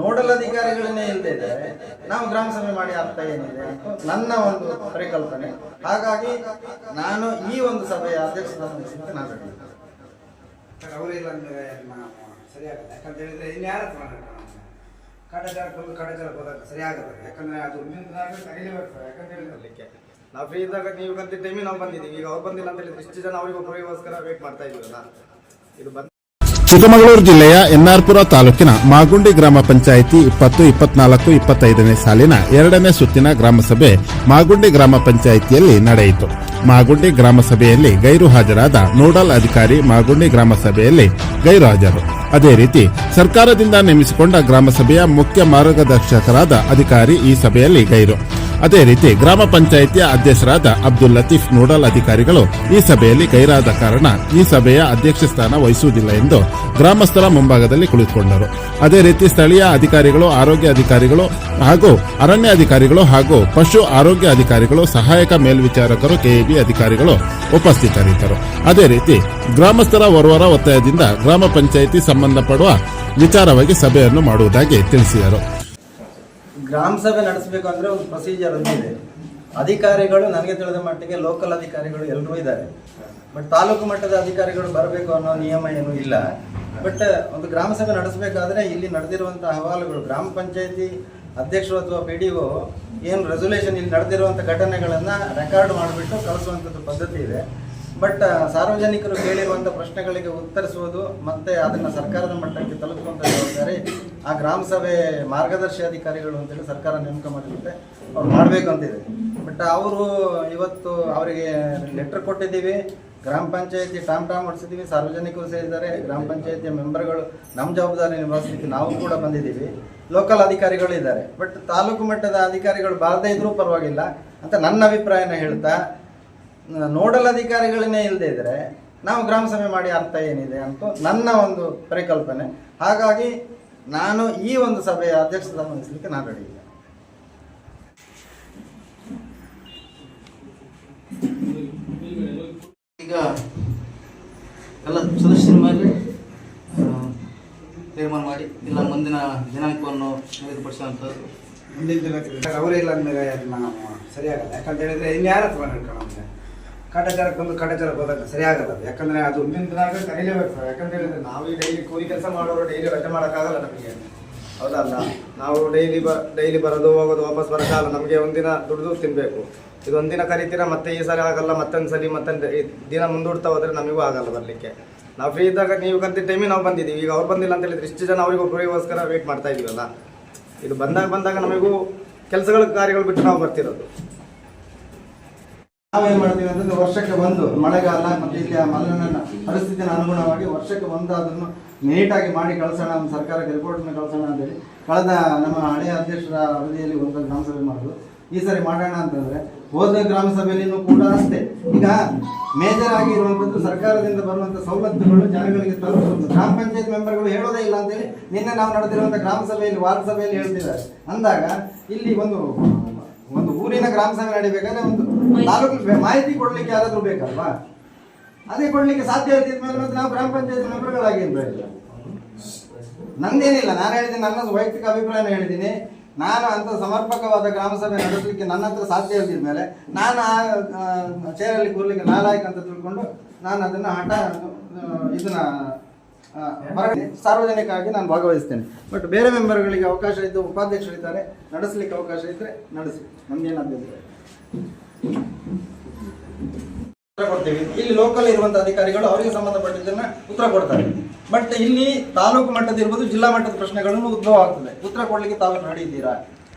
Nodal ಅಧಿಕಾರಿಗಳನ್ನೇ ಇಲ್ಲದೆ ನಾವು ಗ್ರಾಮ ಸಭೆ ಮಾಡಿ ಅರ್ಥ ಏನಿದೆ, ನನ್ನ ಒಂದು ಪರಿಕಲ್ಪನೆ. ಹಾಗಾಗಿ ನಾನು ಈ ಒಂದು ಸಭೆಯ ಅಧ್ಯಕ್ಷ ವಹಿಸಲಿಕ್ಕೆ ನಾನು. ಅವರಿಲ್ಲ ಅಂದ್ರೆ ಸರಿಯಾಗಲ್ಲ. ಯಾಕಂತ ಹೇಳಿದ್ರೆ ಇನ್ನು ಯಾರ ಹತ್ರ ಹೋಗಿ ಕಾಟಾಚಾರಕ್ಕೆ ಹೋದಾಗ ಸರಿ ಆಗಲ್ಲ ಯಾಕಂದ್ರೆ ಅದು ಮುಂದಿನ ಕರೀಲೇಬೇಕು ಯಾಕಂತ ಹೇಳಿದ್ರೆ ನಾವು ಫ್ರೀ ಇದ್ದಾಗ ನೀವು ಕಂತ ಟೈಮಿಗೆ ನಾವು ಬಂದಿದ್ದೀವಿ. ಈಗ ಅವ್ರು ಬಂದಿಲ್ಲ ಅಂತ ಹೇಳಿದ್ರೆ ಇಷ್ಟು ಜನ ಅವರಿಗೆ ಒಬ್ಬರಿಗೋಸ್ಕರ ವೇಟ್ ಮಾಡ್ತಾ ಇದ್ದೀವಲ್ಲ. ಇದು ಬಂದ ಚಿಕ್ಕಮಗಳೂರು ಜಿಲ್ಲೆಯ ಎನ್ಆರ್ಪುರ ತಾಲೂಕಿನ ಮಾಗುಂಡಿ ಗ್ರಾಮ ಪಂಚಾಯಿತಿ ಇಪ್ಪತ್ತು, ಇಪ್ಪತ್ನಾಲ್ಕು, ಇಪ್ಪತ್ತೈದನೇ ಸಾಲಿನ ಎರಡನೇ ಸುತ್ತಿನ ಗ್ರಾಮಸಭೆ ಮಾಗುಂಡಿ ಗ್ರಾಮ ಪಂಚಾಯಿತಿಯಲ್ಲಿ ನಡೆಯಿತು. ಮಾಗುಂಡಿ ಗ್ರಾಮ ಸಭೆಯಲ್ಲಿ ಗೈರು ಹಾಜರಾದ ನೋಡಲ್ ಅಧಿಕಾರಿ ಮಾಗುಂಡಿ ಗ್ರಾಮ ಸಭೆಯಲ್ಲಿ ಗೈರು ಹಾಜರು. ಅದೇ ರೀತಿ ಸರ್ಕಾರದಿಂದ ನೇಮಿಸಿಕೊಂಡ ಗ್ರಾಮಸಭೆಯ ಮುಖ್ಯ ಮಾರ್ಗದರ್ಶಕರಾದ ಅಧಿಕಾರಿ ಈ ಸಭೆಯಲ್ಲಿ ಗೈರು. ಅದೇ ರೀತಿ ಗ್ರಾಮ ಪಂಚಾಯಿತಿಯ ಅಧ್ಯಕ್ಷರಾದ ಅಬ್ದುಲ್ ಲತೀಫ್ ನೋಡಲ್ ಅಧಿಕಾರಿಗಳು ಈ ಸಭೆಯಲ್ಲಿ ಗೈರಾದ ಕಾರಣ ಈ ಸಭೆಯ ಅಧ್ಯಕ್ಷ ಸ್ಥಾನ ವಹಿಸುವುದಿಲ್ಲ ಎಂದು ಗ್ರಾಮಸ್ಥರ ಮುಂಭಾಗದಲ್ಲಿ ಕುಳಿತುಕೊಂಡರು. ಅದೇ ರೀತಿ ಸ್ಥಳೀಯ ಅಧಿಕಾರಿಗಳು, ಆರೋಗ್ಯ ಅಧಿಕಾರಿಗಳು ಹಾಗೂ ಅರಣ್ಯ ಅಧಿಕಾರಿಗಳು ಹಾಗೂ ಪಶು ಆರೋಗ್ಯ ಅಧಿಕಾರಿಗಳು, ಸಹಾಯಕ ಮೇಲ್ವಿಚಾರಕರು, ಕೆಇಬಿ ಅಧಿಕಾರಿಗಳು ಉಪಸ್ಥಿತರಿದ್ದರು. ಅದೇ ರೀತಿ ಗ್ರಾಮಸ್ಥರ ಓರ್ವರ ಒತ್ತಾಯದಿಂದ ಗ್ರಾಮ ಪಂಚಾಯಿತಿ ಸಂಬಂಧಪಡುವ ವಿಚಾರವಾಗಿ ಸಭೆಯನ್ನು ಮಾಡುವುದಾಗಿ ತಿಳಿಸಿದರು. ಗ್ರಾಮ ಸಭೆ ನಡೆಸಬೇಕು ಅಂದರೆ ಒಂದು ಪ್ರೊಸೀಜರ್ ಅಂತ ಇದೆ. ಅಧಿಕಾರಿಗಳು, ನನಗೆ ತಿಳಿದ ಮಟ್ಟಿಗೆ ಲೋಕಲ್ ಅಧಿಕಾರಿಗಳು ಎಲ್ಲರೂ ಇದ್ದಾರೆ. ಬಟ್ ತಾಲೂಕು ಮಟ್ಟದ ಅಧಿಕಾರಿಗಳು ಬರಬೇಕು ಅನ್ನೋ ನಿಯಮ ಏನೂ ಇಲ್ಲ. ಬಟ್ ಒಂದು ಗ್ರಾಮ ಸಭೆ ನಡೆಸಬೇಕಾದ್ರೆ ಇಲ್ಲಿ ನಡೆದಿರುವಂಥ ಅಹವಾಲುಗಳು, ಗ್ರಾಮ ಪಂಚಾಯತಿ ಅಧ್ಯಕ್ಷರು ಅಥವಾ ಪಿ ಡಿ ಒ ಏನು ರೆಸೊಲ್ಯೂಷನ್ ಇಲ್ಲಿ ನಡೆದಿರುವಂಥ ಘಟನೆಗಳನ್ನು ರೆಕಾರ್ಡ್ ಮಾಡಿಬಿಟ್ಟು ಕಳಿಸುವಂಥದ್ದು ಪದ್ಧತಿ ಇದೆ. ಬಟ್ ಸಾರ್ವಜನಿಕರು ಕೇಳಿರುವಂಥ ಪ್ರಶ್ನೆಗಳಿಗೆ ಉತ್ತರಿಸುವುದು ಮತ್ತೆ ಅದನ್ನು ಸರ್ಕಾರದ ಮಟ್ಟಕ್ಕೆ ತಲುಪುವಂಥ ಜವಾಬ್ದಾರಿ ಆ ಗ್ರಾಮ ಸಭೆ ಮಾರ್ಗದರ್ಶಿ ಅಧಿಕಾರಿಗಳು ಅಂತೇಳಿ ಸರ್ಕಾರ ನೇಮಕ ಮಾಡಿರುತ್ತೆ. ಅವ್ರು ಮಾಡಬೇಕು ಅಂತಿದೆ ಬಟ್ ಅವರು ಇವತ್ತು ಅವರಿಗೆ ಲೆಟರ್ ಕೊಟ್ಟಿದ್ದೀವಿ. ಗ್ರಾಮ ಪಂಚಾಯತಿ ಟಾಮ್ ಟಾಮ್ ಹೊಡಿಸಿದ್ದೀವಿ. ಸಾರ್ವಜನಿಕರು ಸೇರಿದ್ದಾರೆ. ಗ್ರಾಮ ಪಂಚಾಯತಿಯ ಮೆಂಬರ್ಗಳು ನಮ್ಮ ಜವಾಬ್ದಾರಿ ನಿಭಾಯಿಸಲಿಕ್ಕೆ ನಾವು ಕೂಡ ಬಂದಿದ್ದೀವಿ. ಲೋಕಲ್ ಅಧಿಕಾರಿಗಳು ಇದ್ದಾರೆ. ಬಟ್ ತಾಲೂಕು ಮಟ್ಟದ ಅಧಿಕಾರಿಗಳು ಬಾರದೇ ಇದ್ರೂ ಪರವಾಗಿಲ್ಲ ಅಂತ ನನ್ನ ಅಭಿಪ್ರಾಯನ ಹೇಳ್ತಾ ನೋಡಲ್ ಅಧಿಕಾರಿಗಳನ್ನೇ ಇಲ್ಲದೆ ಇದ್ರೆ ನಾವು ಗ್ರಾಮ ಸಭೆ ಮಾಡಿ ಅರ್ಥ ಏನಿದೆ ಅಂತ ನನ್ನ ಒಂದು ಪರಿಕಲ್ಪನೆ. ಹಾಗಾಗಿ ನಾನು ಈ ಒಂದು ಸಭೆಯ ಅಧ್ಯಕ್ಷತೆ ವಹಿಸಲಿಕ್ಕೆ ನಾನು ರೆಡಿ ಇಲ್ಲ ಈಗ ಎಲ್ಲ ಸದಸ್ಯರ ಮೇಲೆ ತೀರ್ಮಾನ ಮಾಡಿ ಇಲ್ಲ ಮುಂದಿನ ದಿನಾಂಕವನ್ನು ನಿಗದಿಪಡಿಸುವಂಥದ್ದು. ಮುಂದಿನ ದಿನಕ್ಕೆ ಇಲ್ಲ ಅಂದ್ರೆ ಅದನ್ನ ಸರಿಯಾಗಲ್ಲ. ಯಾಕಂತ ಹೇಳಿದ್ರೆ ಇನ್ನು ಯಾರ ಹತ್ರ ಮಾತಾಡ್ತಾರೆ ಕಾಟಾಚಾರಕ್ಕೆ ಬಂದು ಕಾಟಾಚಾರಕ್ಕೆ ಹೋದಾಗ ಸರಿ ಆಗಲ್ಲ. ಯಾಕಂದ್ರೆ ಅದು ಮುಂದಿನ ದಿನ ಕರೀಲೇಬೇಕು ಯಾಕಂತ ಹೇಳಿದ್ರೆ ನಾವು ಈ ಡೈಲಿ ಕೂಲಿ ಕೆಲಸ ಮಾಡೋರು ಡೈಲಿ ರಜೆ ಮಾಡೋಕ್ಕಾಗಲ್ಲ ನಮಗೆ. ಹೌದಲ್ಲ ನಾವು ಡೈಲಿ ಬ, ಡೈಲಿ ಬರೋದು, ಹೋಗೋದು, ವಾಪಸ್ ಬರೋಕ್ಕಾಗಲ್ಲ. ನಮಗೆ ಒಂದಿನ ದುಡಿದು ತಿನ್ನಬೇಕು ಇದು ಒಂದಿನ ಕರಿತೀರ, ಮತ್ತೆ ಈ ಸಲ ಆಗಲ್ಲ, ಮತ್ತೊಂದು ಸರಿ ಮತ್ತೊಂದು ದಿನ ಮುಂದೂಡ್ತಾ ಹೋದರೆ ನಮಗೂ ಆಗಲ್ಲ ಬರಲಿಕ್ಕೆ. ನಾವು ಫ್ರೀ ಇದ್ದಾಗ ನೀವು ಕಂತ ಟೈಮಿಗೆ ನಾವು ಬಂದಿದ್ದೀವಿ. ಈಗ ಅವ್ರು ಬಂದಿಲ್ಲ ಅಂತ ಹೇಳಿದ್ರೆ ಇಷ್ಟು ಜನ ಅವ್ರಿಗೆ ಒಬ್ಬರಿಗೋಸ್ಕರ ವೇಟ್ ಮಾಡ್ತಾ ಇದೀವಲ್ಲ? ಇದು ಬಂದಾಗ ಬಂದಾಗ ನಮಗೂ ಕೆಲಸಗಳ ಕಾರ್ಯಗಳು ಬಿಟ್ಟು ನಾವು ಬರ್ತಿರೋದು. ನಾವೇನ್ ಮಾಡ್ತೀವಿ ಅಂತಂದ್ರೆ ವರ್ಷಕ್ಕೆ ಒಂದು ಮಳೆಗಾಲ ಮತ್ತೆ ಇಲ್ಲಿ ಆ ಮಲೆನಾಡಿನ ಪರಿಸ್ಥಿತಿನ ಅನುಗುಣವಾಗಿ ವರ್ಷಕ್ಕೆ ಒಂದಾದ್ರೂ ನೀಟಾಗಿ ಮಾಡಿ ಕಳಿಸೋಣ, ನಮ್ಮ ಸರ್ಕಾರಕ್ಕೆ ರಿಪೋರ್ಟ್ನ ಕಳಿಸೋಣ ಅಂತೇಳಿ ಕಳೆದ ನಮ್ಮ ಹಳೆಯ ಅಧ್ಯಕ್ಷರ ಅವಧಿಯಲ್ಲಿ ಒಂದು ಗ್ರಾಮ ಸಭೆ ಮಾಡೋದು ಈ ಸರಿ ಮಾಡೋಣ ಅಂತಂದ್ರೆ ಹೋದ ಗ್ರಾಮ ಸಭೆಯಲ್ಲಿನೂ ಕೂಡ ಅಷ್ಟೇ. ಈಗ ಮೇಜರ್ ಆಗಿ ಇರುವಂತದ್ದು ಸರ್ಕಾರದಿಂದ ಬರುವಂತ ಸೌಲಭ್ಯಗಳು ಜನಗಳಿಗೆ ತಲುಪಿಸುವುದು ಗ್ರಾಮ ಪಂಚಾಯತ್ ಮೆಂಬರ್ಗಳು ಹೇಳೋದೇ ಇಲ್ಲ ಅಂತೇಳಿ ನಿನ್ನೆ ನಾವು ನಡೆದಿರುವಂತ ಗ್ರಾಮ ಸಭೆಯಲ್ಲಿ ವಾರ್ಡ್ ಸಭೆಯಲ್ಲಿ ಹೇಳ್ತಿದ್ದಾರೆ. ಅಂದಾಗ ಇಲ್ಲಿ ಒಂದು ಒಂದು ಊರಿನ ಗ್ರಾಮ ಸಭೆ ನಡಿಬೇಕಾದ್ರೆ ಒಂದು ತಾಲೂಕು ಮಾಹಿತಿ ಕೊಡ್ಲಿಕ್ಕೆ ಯಾರಾದ್ರೂ ಬೇಕಲ್ವಾ? ಅದೇ ಕೊಡ್ಲಿಕ್ಕೆ ಸಾಧ್ಯ ಇದ್ದಿದ್ಮೇಲೆ ಮತ್ತೆ ನಾವು ಗ್ರಾಮ ಪಂಚಾಯತ್ ಮೆಂಬರ್ಗಳಾಗಿರ್ಬೇಕು ನಂದೇನಿಲ್ಲ, ನಾನು ಹೇಳಿದ್ದೀನಿ ನನ್ನ ವೈಯಕ್ತಿಕ ಅಭಿಪ್ರಾಯನ ಹೇಳಿದ್ದೀನಿ. ನಾನು ಅಂತ ಸಮರ್ಪಕವಾದ ಗ್ರಾಮ ಸಭೆ ನಡೆಸಲಿಕ್ಕೆ ನನ್ನ ಹತ್ರ ಸಾಧ್ಯ ಇಲ್ದಿದ್ಮೇಲೆ ನಾನು ಆ ಚೇರಲ್ಲಿ ಕೂರ್ಲಿಕ್ಕೆ ನಾಲಾಯಕ ಅಂತ ತಿಳ್ಕೊಂಡು ನಾನು ಅದನ್ನ ಹಠ ಇದನ್ನ ಸಾರ್ವಜನಿಕವಾಗಿ ನಾನು ಭಾಗವಹಿಸ್ತೇನೆ. ಬಟ್ ಬೇರೆ ಮೆಂಬರ್ಗಳಿಗೆ ಅವಕಾಶ ಇದ್ದು ಉಪಾಧ್ಯಕ್ಷರಿದ್ದಾರೆ, ನಡೆಸಲಿಕ್ಕೆ ಅವಕಾಶ ಇದ್ರೆ ನಡೆಸಿ. ನಮ್ಗೇನು ಅಭ್ಯಂತರ ಕೊಡ್ತೀವಿ. ಇಲ್ಲಿ ಲೋಕಲ್ ಇರುವಂತ ಅಧಿಕಾರಿಗಳು ಅವರಿಗೆ ಸಂಬಂಧಪಟ್ಟಿದ್ದನ್ನ ಉತ್ತರ ಕೊಡ್ತಾರೆ. ಬಟ್ ಇಲ್ಲಿ ತಾಲೂಕು ಮಟ್ಟದ ಇರ್ಬೋದು ಜಿಲ್ಲಾ ಮಟ್ಟದ ಪ್ರಶ್ನೆಗಳನ್ನು ಉದ್ಭವ ಆಗ್ತದೆ. ಉತ್ತರ ಕೊಡ್ಲಿಕ್ಕೆ ತಾಲೂಕು ನಡೀತೀರಾ ಇದ್ದೀರಾ?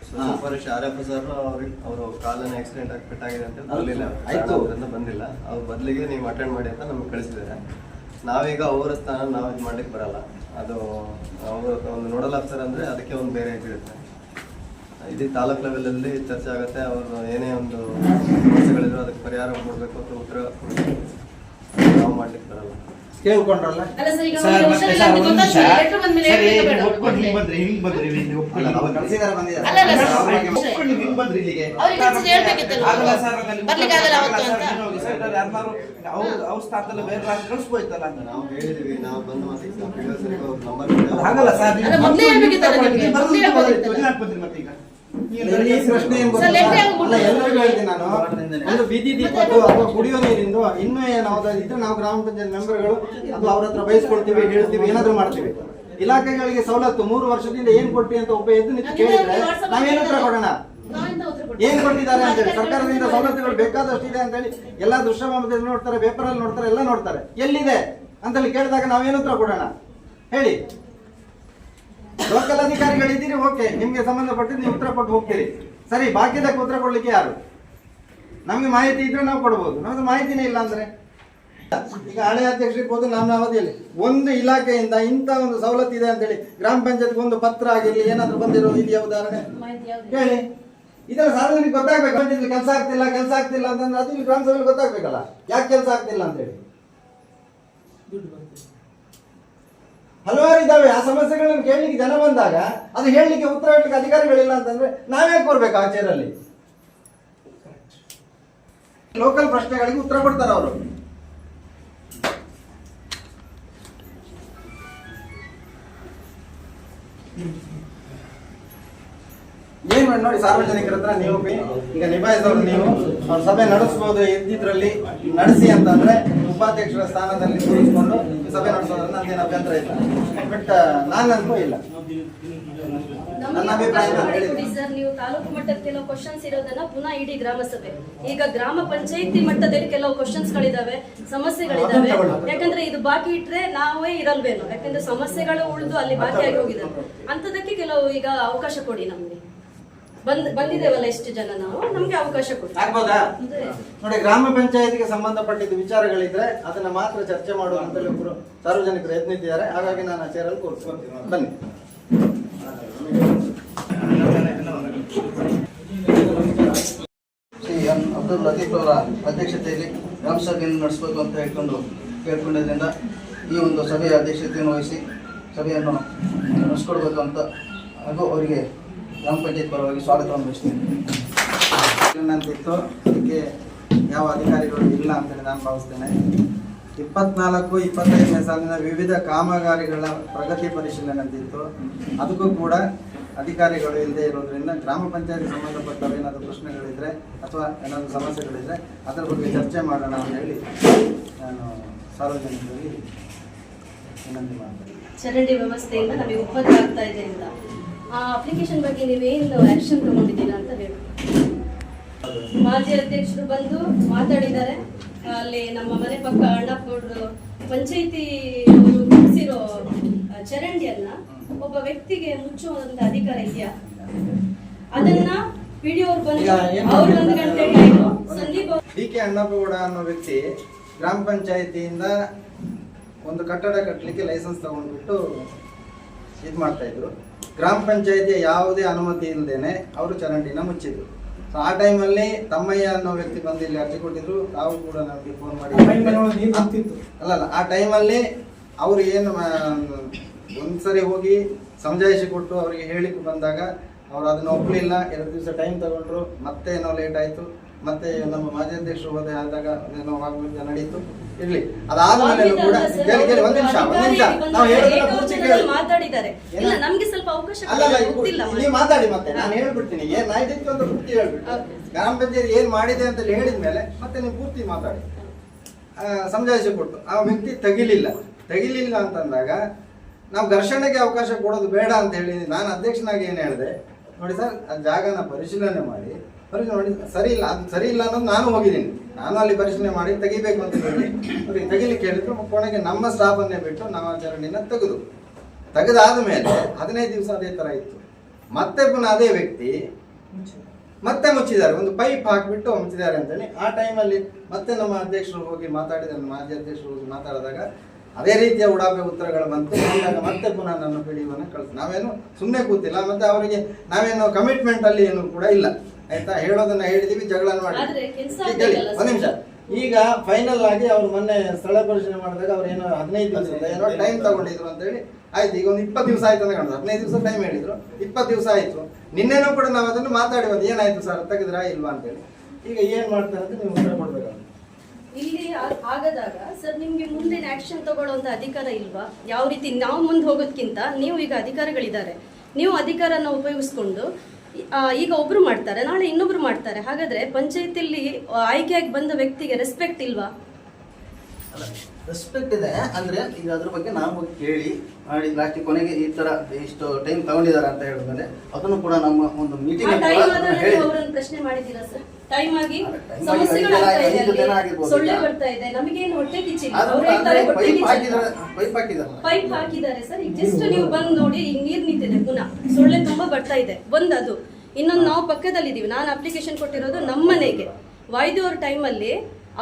ಸೂಪರ್ ಸರ್ ಅವ್ರಿಗೆ ಅವರು ಕಾಲನ ಆಕ್ಸಿಡೆಂಟ್ ಆಗಿ ಪೆಟ್ಟಾಗಿದೆ ಅಂತ ಬರಲಿಲ್ಲ ಆಯ್ತು. ಅದರಿಂದ ಬಂದಿಲ್ಲ. ಅವ್ರ ಬದಲಿಗೆ ನೀವು ಅಟೆಂಡ್ ಮಾಡಿ ಅಂತ ನಮ್ಗೆ ಕಳಿಸಿದ್ದಾರೆ. ನಾವೀಗ ಅವರ ಸ್ಥಾನ ನಾವ್ ಇದು ಮಾಡ್ಲಿಕ್ಕೆ ಬರಲ್ಲ. ಅದು ಅವರು ಒಂದು ನೋಡಲ್ ಆಫೀಸರ್ ಅಂದ್ರೆ ಅದಕ್ಕೆ ಒಂದು ಬೇರೆ ಇದಿರುತ್ತೆ ಇಡೀ ತಾಲೂಕ್ ಲೆವೆಲಲ್ಲಿ ಚರ್ಚೆ ಆಗುತ್ತೆ. ಅವರು ಏನೇ ಒಂದು ಸಮಸ್ಯೆಗಳಿದ್ರು ಅದಕ್ಕೆ ಪರಿಹಾರ ಮಾಡಬೇಕು ಅಂತ ಉತ್ತರ. ನಾವು ಮಾಡ್ಲಿಕ್ಕೆ ಬರಲ್ಲ. ಕೇಳ್ಕೊಂಡ್ರಲ್ಲ. ಆಗಲ್ಲ ಸರ್, ಈ ಪ್ರಶ್ನೆ ಏನ್ ಗೊತ್ತಾ? ಸರ್, ಲೆಟ್ರ್ ಅಲ್ಲ, ಎಲ್ಲರಿಗೂ ಹೇಳ್ತೀನಿ ನಾನು. ಒಂದು ಬೀದಿ ದೀಪದ್ದು ಅಥವಾ ಕುಡಿಯೋ ನೀರಿಂದು ಇನ್ನೂ ಏನಾದ್ರು ಇದ್ರೆ ನಾವು ಗ್ರಾಮ ಪಂಚಾಯತ್ ಮೆಂಬರ್ಗಳು ಅದು ಅವ್ರ ಹತ್ರ ಬಯಸ್ಕೊಳ್ತೀವಿ ಹೇಳ್ತೀವಿ ಏನಾದ್ರೂ ಮಾಡ್ತೀವಿ. ಇಲಾಖೆಗಳಿಗೆ ಸವಲತ್ತು ಮೂರು ವರ್ಷದಿಂದ ಏನ್ ಕೊಟ್ಟಿ ಅಂತ ಒಬ್ಬ ಎದ್ದು ನಿಂತು ಕೇಳಿದ್ರೆ ನಾವೇನು ಉತ್ತರ ಕೊಡೋಣ? ಏನ್ ಕೊಟ್ಟಿದ್ದಾರೆ ಅಂತ ಹೇಳಿ ಸರ್ಕಾರದಿಂದ ಸವಲತ್ತುಗಳು ಬೇಕಾದಷ್ಟು ಇದೆ ಅಂತ ಹೇಳಿ ಎಲ್ಲಾ ದೃಶ್ಯಮಾಧ್ಯಮದಲ್ಲಿ ನೋಡ್ತಾರೆ ಪೇಪರ್ ಅಲ್ಲಿ ನೋಡ್ತಾರೆ ಎಲ್ಲ ನೋಡ್ತಾರೆ. ಎಲ್ಲಿದೆ? ಅಂತ ಹೇಳಿ ಕೇಳಿದಾಗ ನಾವೇನು ಉತ್ತರ ಕೊಡೋಣ? ಹೇಳಿ. ಲೋಕಲ್ ಅಧಿಕಾರಿಗಳಿದ್ದೀರಿ ಓಕೆ. ನಿಮ್ಗೆ ಸಂಬಂಧಪಟ್ಟು ನೀವು ಉತ್ತರ ಕೊಟ್ಟು ಹೋಗ್ತೀರಿ. ಸರಿ ಬಾಕಿದಕ್ಕೆ ಉತ್ತರ ಕೊಡ್ಲಿಕ್ಕೆ ಯಾರು? ನಮ್ಗೆ ಮಾಹಿತಿ ಇದ್ರೆ ನಾವು ಕೊಡ್ಬೋದು. ನಮ್ದು ಮಾಹಿತಿನೇ ಇಲ್ಲ ಅಂದ್ರೆ? ಈಗ ಹಳೆ ಅಧ್ಯಕ್ಷರು ಇರ್ಬೋದು ನಮ್ಮ ಅವಧಿಯಲ್ಲಿ ಒಂದು ಇಲಾಖೆಯಿಂದ ಇಂಥ ಒಂದು ಸವಲತ್ತು ಇದೆ ಅಂತ ಹೇಳಿ ಗ್ರಾಮ ಪಂಚಾಯತ್ ಒಂದು ಪತ್ರ ಆಗಿರ್ಲಿ ಏನಾದರೂ ಬಂದಿರೋದು ಇದೆಯಾ ಉದಾಹರಣೆ? ಹೇಳಿ. ಇದೆಲ್ಲ ಸಾರ್ವಜನಿಕ ಗೊತ್ತಾಗ್ಬೇಕು. ಪಂಚಾಯತ್ ಕೆಲಸ ಆಗ್ತಿಲ್ಲ ಕೆಲಸ ಆಗ್ತಿಲ್ಲ ಅಂತಂದ್ರೆ ಅದು ಗ್ರಾಮ ಸಭೆಯಲ್ಲಿ ಗೊತ್ತಾಗ್ಬೇಕಲ್ಲ. ಯಾಕೆ ಕೆಲಸ ಆಗ್ತಿಲ್ಲ ಅಂತ ಹೇಳಿ? ಹಲವಾರು ಇದಾವೆ ಆ ಸಮಸ್ಯೆಗಳನ್ನು ಕೇಳಲಿಕ್ಕೆ ಜನ ಬಂದಾಗ ಅದು ಹೇಳಲಿಕ್ಕೆ ಉತ್ತರ ಹೇಳಲಿಕ್ಕೆ ಅಧಿಕಾರಿಗಳಿಲ್ಲ ಅಂತಂದ್ರೆ ನಾವೇ ಕೊಡ್ಬೇಕು ಆ ಚೇರಲ್ಲಿ ಲೋಕಲ್ ಪ್ರಶ್ನೆಗಳಿಗೆ ಉತ್ತರ ಕೊಡ್ತಾರೆ ಅವರು. ಮಾಡಿ ನೋಡಿ ಸಾರ್ವಜನಿಕರ ಹತ್ರ ನೀವು ಈಗ ನಿಭಾಯಿಸೋರು ನೀವು. ಅವ್ರ ಸಭೆ ನಡೆಸಬಹುದು ಇದ್ದಿದ್ರಲ್ಲಿ ನಡೆಸಿ ಅಂತಂದ್ರೆ ಉಪಾಧ್ಯಕ್ಷರ ಸ್ಥಾನದಲ್ಲಿ ಕೂರಿಸಿಕೊಂಡು ಸಭೆ ನಡೆಸೋದ್ರಿಂದ ನಂದೇನು ಅಭ್ಯಂತರ ಇಲ್ಲ. ಬಟ್ ನಾನಂತೂ ಇಲ್ಲ. ನನ್ನ ಅಭಿಪ್ರಾಯ ಸರ್ ನೀವು ತಾಲೂಕು ಮಟ್ಟದ ಕೆಲವು ಕ್ವಶನ್ಸ್ ಇರೋದನ್ನ ಪುನಃ ಇಡೀ ಗ್ರಾಮ ಸಭೆ. ಈಗ ಗ್ರಾಮ ಪಂಚಾಯತಿ ಮಟ್ಟದಲ್ಲಿ ಕೆಲವು ಕ್ವಶನ್ಸ್ ಗಳಿದಾವೆ ಸಮಸ್ಯೆಗಳಿದಾವೆ. ಯಾಕಂದ್ರೆ ಇದು ಬಾಕಿ ಇಟ್ರೆ ನಾವೇ ಇರಲ್ವೇನೋ. ಯಾಕಂದ್ರೆ ಸಮಸ್ಯೆಗಳು ಉಳಿದು ಅಲ್ಲಿ ಬಾಕಿ ಆಗಿ ಹೋಗಿದಾವೆ ಅಂತದಕ್ಕೆ ಕೆಲವು ಈಗ ಅವಕಾಶ ಕೊಡಿ ನಮ್ಗೆ. ಬಂದ್ ಬಂದಿದ್ದೇವಲ್ಲ ಎಷ್ಟು ಜನ ನಾವು? ನಮ್ಗೆ ಅವಕಾಶ ಆಗ್ಬೋದಾ? ನೋಡಿ ಗ್ರಾಮ ಪಂಚಾಯತಿಗೆ ಸಂಬಂಧಪಟ್ಟಿದ್ದ ವಿಚಾರಗಳಿದ್ರೆ ಅದನ್ನ ಮಾತ್ರ ಚರ್ಚೆ ಮಾಡುವಂತಲ್ಲಿ ಒಬ್ರು ಸಾರ್ವಜನಿಕರು ಯತ್ನಿಸಿದ್ದಾರೆ ಹಾಗಾಗಿ ನಾನು ಆ ಚೇರಲ್ಲಿ ಕೂರಿಸ್ಕೊಳ್ತೀನಿ ಬನ್ನಿ. ಶ್ರೀ ಎಂ ಅಬ್ದುಲ್ ಲತೀಫ್ ಅವರ ಅಧ್ಯಕ್ಷತೆಯಲ್ಲಿ ಗ್ರಾಮ ಸಭೆಯನ್ನು ನಡೆಸಬೇಕು ಅಂತ ಹೇಳ್ಕೊಂಡು ಕೇಳ್ಕೊಂಡಿದ್ದರಿಂದ ಈ ಒಂದು ಸಭೆಯ ಅಧ್ಯಕ್ಷತೆಯನ್ನು ವಹಿಸಿ ಸಭೆಯನ್ನು ನಡೆಸ್ಕೊಡ್ಬೇಕು ಅಂತ ಹಾಗೂ ಅವರಿಗೆ ಗ್ರಾಮ ಪಂಚಾಯತ್ ಪರವಾಗಿ ಸ್ವಾಗತವನ್ನು ಬಯಸ್ತೀನಿ ನಂತಿತ್ತು ಅದಕ್ಕೆ ಯಾವ ಅಧಿಕಾರಿಗಳು ಇಲ್ಲ ಅಂತೇಳಿ ನಾನು ಭಾವಿಸ್ತೇನೆ. ಇಪ್ಪತ್ನಾಲ್ಕು, ಇಪ್ಪತ್ತೈದನೇ ಸಾಲಿನ ವಿವಿಧ ಕಾಮಗಾರಿಗಳ ಪ್ರಗತಿ ಪರಿಶೀಲನೆ ಅಂತಿತ್ತು. ಅದಕ್ಕೂ ಕೂಡ ಅಧಿಕಾರಿಗಳು ಇಲ್ಲದೆ ಇರೋದ್ರಿಂದ ಗ್ರಾಮ ಪಂಚಾಯತ್ ಸಂಬಂಧಪಟ್ಟವರು ಏನಾದರೂ ಪ್ರಶ್ನೆಗಳಿದ್ರೆ ಅಥವಾ ಏನಾದರೂ ಸಮಸ್ಯೆಗಳಿದ್ರೆ ಅದರ ಬಗ್ಗೆ ಚರ್ಚೆ ಮಾಡೋಣ ಅಂತ ಹೇಳಿ ನಾನು ಸಾರ್ವಜನಿಕರಿಗೆ ವಿನಂತಿ ಮಾಡ್ತೇನೆ. ಚರಂಡಿ ವ್ಯವಸ್ಥೆಯಿಂದ ನಮಗೆ ಉಪದ್ರ ಆಗ್ತಾ ಇದೆ ಅಂತ. ಆ ಅಪ್ಲಿಕೇಶನ್ ಬಗ್ಗೆ ನೀವೇನು ಆಕ್ಷನ್ ತಗೊಂಡಿದ್ದೀರಾ ಅಂತ ಹೇಳಿ. ಮಾಜಿ ಅಧ್ಯಕ್ಷರು ಬಂದು ಮಾತಾಡಿದ್ದಾರೆ. ಅಲ್ಲಿ ನಮ್ಮ ಮನೆ ಪಕ್ಕ ಅಣ್ಣಪ್ಪಗೌಡರು ಪಂಚಾಯಿತಿ ಅವರು ಮುಗಿಸಿರೋ ಚರಂಡಿಯನ್ನ ಒಬ್ಬ ವ್ಯಕ್ತಿಗೆ ಮುಚ್ಚುವಂತ ಅಧಿಕಾರ ಇದೆಯಾ? ಅದನ್ನ ವಿಡಿಯೋ ಬಂದು ಅವ್ರು ಒಂದು ಗಂಟೆ ಸಂದೀಪ್ ಡಿ ಕೆ ಅಣ್ಣಪ್ಪಗೌಡ ಅನ್ನೋ ವ್ಯಕ್ತಿ ಗ್ರಾಮ ಪಂಚಾಯತಿಯಿಂದ ಒಂದು ಕಟ್ಟಡ ಕಟ್ಟಲಿಕ್ಕೆ ಲೈಸೆನ್ಸ್ ತಗೊಂಡ್ಬಿಟ್ಟು ಇದು ಮಾಡ್ತಾ ಇದ್ರು. ಗ್ರಾಮ ಪಂಚಾಯಿತಿಯ ಯಾವುದೇ ಅನುಮತಿ ಇಲ್ಲದೇನೆ ಅವರು ಚರಂಡಿನ ಮುಚ್ಚಿದ್ರು. ಸೊ ಆ ಟೈಮಲ್ಲಿ ತಮ್ಮಯ್ಯ ಅನ್ನೋ ವ್ಯಕ್ತಿ ಬಂದು ಇಲ್ಲಿ ಅರ್ಜಿ ಕೊಟ್ಟಿದ್ರು. ತಾವು ಕೂಡ ನಮಗೆ ಫೋನ್ ಮಾಡಿ ಅಲ್ಲಲ್ಲ ಆ ಟೈಮಲ್ಲಿ ಅವರು ಏನು ಒಂದ್ಸರಿ ಹೋಗಿ ಸಮಜಾಯಿಸಿ ಕೊಟ್ಟು ಅವರಿಗೆ ಹೇಳಿಕ್ಕೆ ಬಂದಾಗ ಅವರು ಅದನ್ನ ಒಪ್ಪಲಿಲ್ಲ ಎರಡು ದಿವಸ ಟೈಮ್ ತಗೊಂಡ್ರು. ಮತ್ತೆ ಏನೋ ಲೇಟ್ ಆಯ್ತು. ಮತ್ತೆ ನಮ್ಮ ಮಾಜಿ ಅಧ್ಯಕ್ಷರು ಹೋದೆ ಆದಾಗ ಏನೋ ವಾಗ್ವಾದ ನಡೀತು. ಇರ್ಲಿ. ಅದಾದ್ಮೇಲೆ ಕೂಡ ಕೇಳಿ ಕೇಳಿ ಒಂದ್ ನಿಮಿಷ ಒಂದ್ ನಿಮಿಷ. ನಾವು ಹೇಳೋದನ್ನ ಪೂರ್ತಿ ಕೇಳಿ. ಮಾತಾಡಿದ್ದಾರೆ. ಇಲ್ಲ ನಮ್ಗೆ ಸ್ವಲ್ಪ ಅವಕಾಶ ಕೊಡಿ, ಅಲ್ಲಲ್ಲ ನೀವು ಮಾತಾಡಿ ಮತ್ತೆ. ನಾನು ಹೇಳ್ಬಿಡ್ತೀನಿ. ಏನ್ ಆಯ್ತಿತ್ತು ಅಂತ ಪೂರ್ತಿ ಹೇಳ್ಬಿಟ್ಟು. ಗ್ರಾಮ ಪಂಚಾಯತ್ ಏನ್ ಮಾಡಿದೆ ಅಂತ ಹೇಳಿದ್ಮೇಲೆ ಮತ್ತೆ ನೀವು ಪೂರ್ತಿ ಮಾತಾಡಿ. ಸಮಜಾಯಿಸಿ ಕೊಟ್ಟು. ಆ ವ್ಯಕ್ತಿ ತೆಗಿಲಿಲ್ಲ. ತೆಗಿಲಿಲ್ಲ ಅಂತಂದಾಗ ನಾವು ಘರ್ಷಣೆಗೆ ಅವಕಾಶ ಕೊಡೋದು ಬೇಡ ಅಂತ ಹೇಳಿ ನಾನು ಅಧ್ಯಕ್ಷನಾಗಿ ಏನು ಹೇಳಿದೆ ನೋಡಿ ಸರ್ ಆ ಜಾಗನ ಪರಿಶೀಲನೆ ಮಾಡಿ. ಪರಿಶೀಲನೆ ಮಾಡಿ, ಸರಿ ಇಲ್ಲ, ಅದು ಸರಿ ಇಲ್ಲ ಅನ್ನೋದು ನಾನು ಹೋಗಿದ್ದೀನಿ. ನಾನು ಅಲ್ಲಿ ಪರಿಶೀಲನೆ ಮಾಡಿ ತೆಗಿಬೇಕು ಅಂತ ಹೇಳಿ ಅವ್ರಿಗೆ ತೆಗಿಲಿಕ್ಕೆ ಹೇಳಿದ್ರು ಕೊನೆಗೆ ನಮ್ಮ ಸ್ಟಾಫನ್ನೇ ಬಿಟ್ಟು ಚರಂಡಿನ ತೆಗೆದು. ತೆಗೆದಾದ ಮೇಲೆ ಹದಿನೈದು ದಿವಸ ಅದೇ ಥರ ಇತ್ತು. ಮತ್ತೆ ಪುನಃ ಅದೇ ವ್ಯಕ್ತಿ ಮತ್ತೆ ಮುಚ್ಚಿದ್ದಾರೆ. ಒಂದು ಪೈಪ್ ಹಾಕಿಬಿಟ್ಟು ಮುಚ್ಚಿದ್ದಾರೆ ಅಂತೇಳಿ. ಆ ಟೈಮಲ್ಲಿ ಮತ್ತೆ ನಮ್ಮ ಅಧ್ಯಕ್ಷರು ಹೋಗಿ ಮಾತಾಡಿದ ಮಾಜಿ ಅಧ್ಯಕ್ಷರು ಹೋಗಿ ಮಾತಾಡಿದಾಗ ಅದೇ ರೀತಿಯ ಉಡಾಪೆ ಉತ್ತರಗಳು ಬಂತು. ಮತ್ತೆ ಪುನಃ ನನ್ನ ಪಿಡಿಯುವನ್ನು ಕಳಿಸ್ ನಾವೇನು ಸುಮ್ಮನೆ ಕೂತಿಲ್ಲ. ಮತ್ತೆ ಅವರಿಗೆ ನಾವೇನು ಕಮಿಟ್ಮೆಂಟಲ್ಲಿ ಏನು ಕೂಡ ಇಲ್ಲ. ಆಯ್ತಾ? ಹೇಳೋದನ್ನ ಹೇಳಿದೀವಿ ಜಗಳ ಮಾಡಿ ಆದ್ರೆ ಕೆಲ್ಸ ಕೇಳಿ, ಆಗ್ಬೇಕಲ್ಲ ಒಂದ್ ನಿಮಿಷ. ಈಗ ಫೈನಲ್ ಆಗಿ ಅವ್ರು ಮೊನ್ನೆ ಸ್ಥಳ ಪರಿಶೀಲನೆ ಮಾಡಿದಾಗ ಅವ್ರು ಏನೋ ಹದಿನೈದು ದಿವಸ ಏನೋ ಟೈಮ್ ತಗೊಂಡಿದ್ರು ಅಂತ ಹೇಳಿ. ಆಯ್ತು ಈಗ ಒಂದು ಇಪ್ಪತ್ತು ದಿವಸ ಆಯ್ತು ಅಂತ ಕಾಣ್ತದೆ. ಹದಿನೈದು ದಿವಸ ಟೈಮ್ ಹೇಳಿದ್ರು. ಇಪ್ಪತ್ತು ದಿವಸ ಆಯ್ತು. ನಿನ್ನೆನೂ ಕೂಡ ನಾವು ಅದನ್ನು ಮಾತಾಡಿ ಬಂದು ಏನಾಯ್ತು ಸರ್? ತೆಗೆದ್ರಾ ಇಲ್ವಾ ಅಂತೇಳಿ ಈಗ ಏನ್ ಮಾಡ್ತಾರೆ ಅಂತ ನೀವು ಉತ್ತರ ಕೊಡ್ಬೇಕಾಗುತ್ತೆ. ಇಲ್ಲಿ ಆಗದಾಗ ಸರ್ ನಿಮ್ಗೆ ಮುಂದಿನ ಆಕ್ಷನ್ ತಗೊಳ್ಳುವಂತ ಅಧಿಕಾರ ಇಲ್ವಾ? ಯಾವ ರೀತಿ ನಾವು ಮುಂದೆ ಹೋಗೋದ್ಕಿಂತ ನೀವು ಈಗ ಅಧಿಕಾರಿಗಳಿದ್ದಾರೆ. ನೀವು ಅಧಿಕಾರನ ಉಪಯೋಗಿಸ್ಕೊಂಡು ಈಗ ಒಬ್ರು ಮಾಡ್ತಾರೆ ನಾಳೆ ಇನ್ನೊಬ್ರು ಮಾಡ್ತಾರೆ. ಹಾಗಾದ್ರೆ ಪಂಚಾಯತಿಯಲ್ಲಿ ಆಯ್ಕೆಯಾಗಿ ಬಂದ ವ್ಯಕ್ತಿಗೆ ರೆಸ್ಪೆಕ್ಟ್ ಇಲ್ವಾ? ರೆಸ್ಪೆಕ್ಟ್ ಇದೆ ಅಂದ್ರೆ ಈಗ ಅದ್ರ ಬಗ್ಗೆ ನಾವು ಕೇಳಿ ಮಾಡಿ ಲಾಸ್ಟ್ ಕೊನೆಗೆ ಈ ತರ ಇಷ್ಟು ಟೈಮ್ ತಗೊಂಡಿದ್ದಾರೆ ಅಂತ ಹೇಳಿದ್ಮೇಲೆ ಅದನ್ನು ಕೂಡ ನಮ್ಮ ಒಂದು ಮೀಟಿಂಗ್ ಪ್ರಶ್ನೆ ಮಾಡಿದ್ದೀರಾ ಸರ್? ಟೈಮ್ ಆಗಿ Time ಸಮಸ್ಯೆಗಳಾಗ್ತಾ ಇದೆ ಐದು ಅಲ್ಲಿ. ಸೊಳ್ಳೆ ಬರ್ತಾ ಇದೆ. ನಮಗೇನು ಹೊಟ್ಟೆ ಕಿಚ್ಚಿಲ್ಲ. ಅವ್ರು ಹೇಳ್ತಾರೆ ಹೊಟ್ಟೆ ಪೈಪ್ ಕಿಚ್ಚಿಲ್ಲ. ಹಾಕಿದ್ದಾರೆ ಪೈಪ್ ಹಾಕಿದ್ದಾರೆ. ಸರ್. ಈಗ ಜಸ್ಟ್ ನೀವು ಬಂದು ನೋಡಿ ಈಗ ನೀರ್ ನಿಂತಿದೆ ಪುನಃ ಸೊಳ್ಳೆ ತುಂಬಾ ಬರ್ತಾ ಇದೆ. ಒಂದ್ ಅದು ಇನ್ನೊಂದು ನಾವು ಪಕ್ಕದಲ್ಲಿದ್ದೀವಿ ನಾನು ಅಪ್ಲಿಕೇಶನ್ ಕೊಟ್ಟಿರೋದು ನಮ್ಮ ಮನೆಗೆ. ಅವ್ರ ಟೈಮಲ್ಲಿ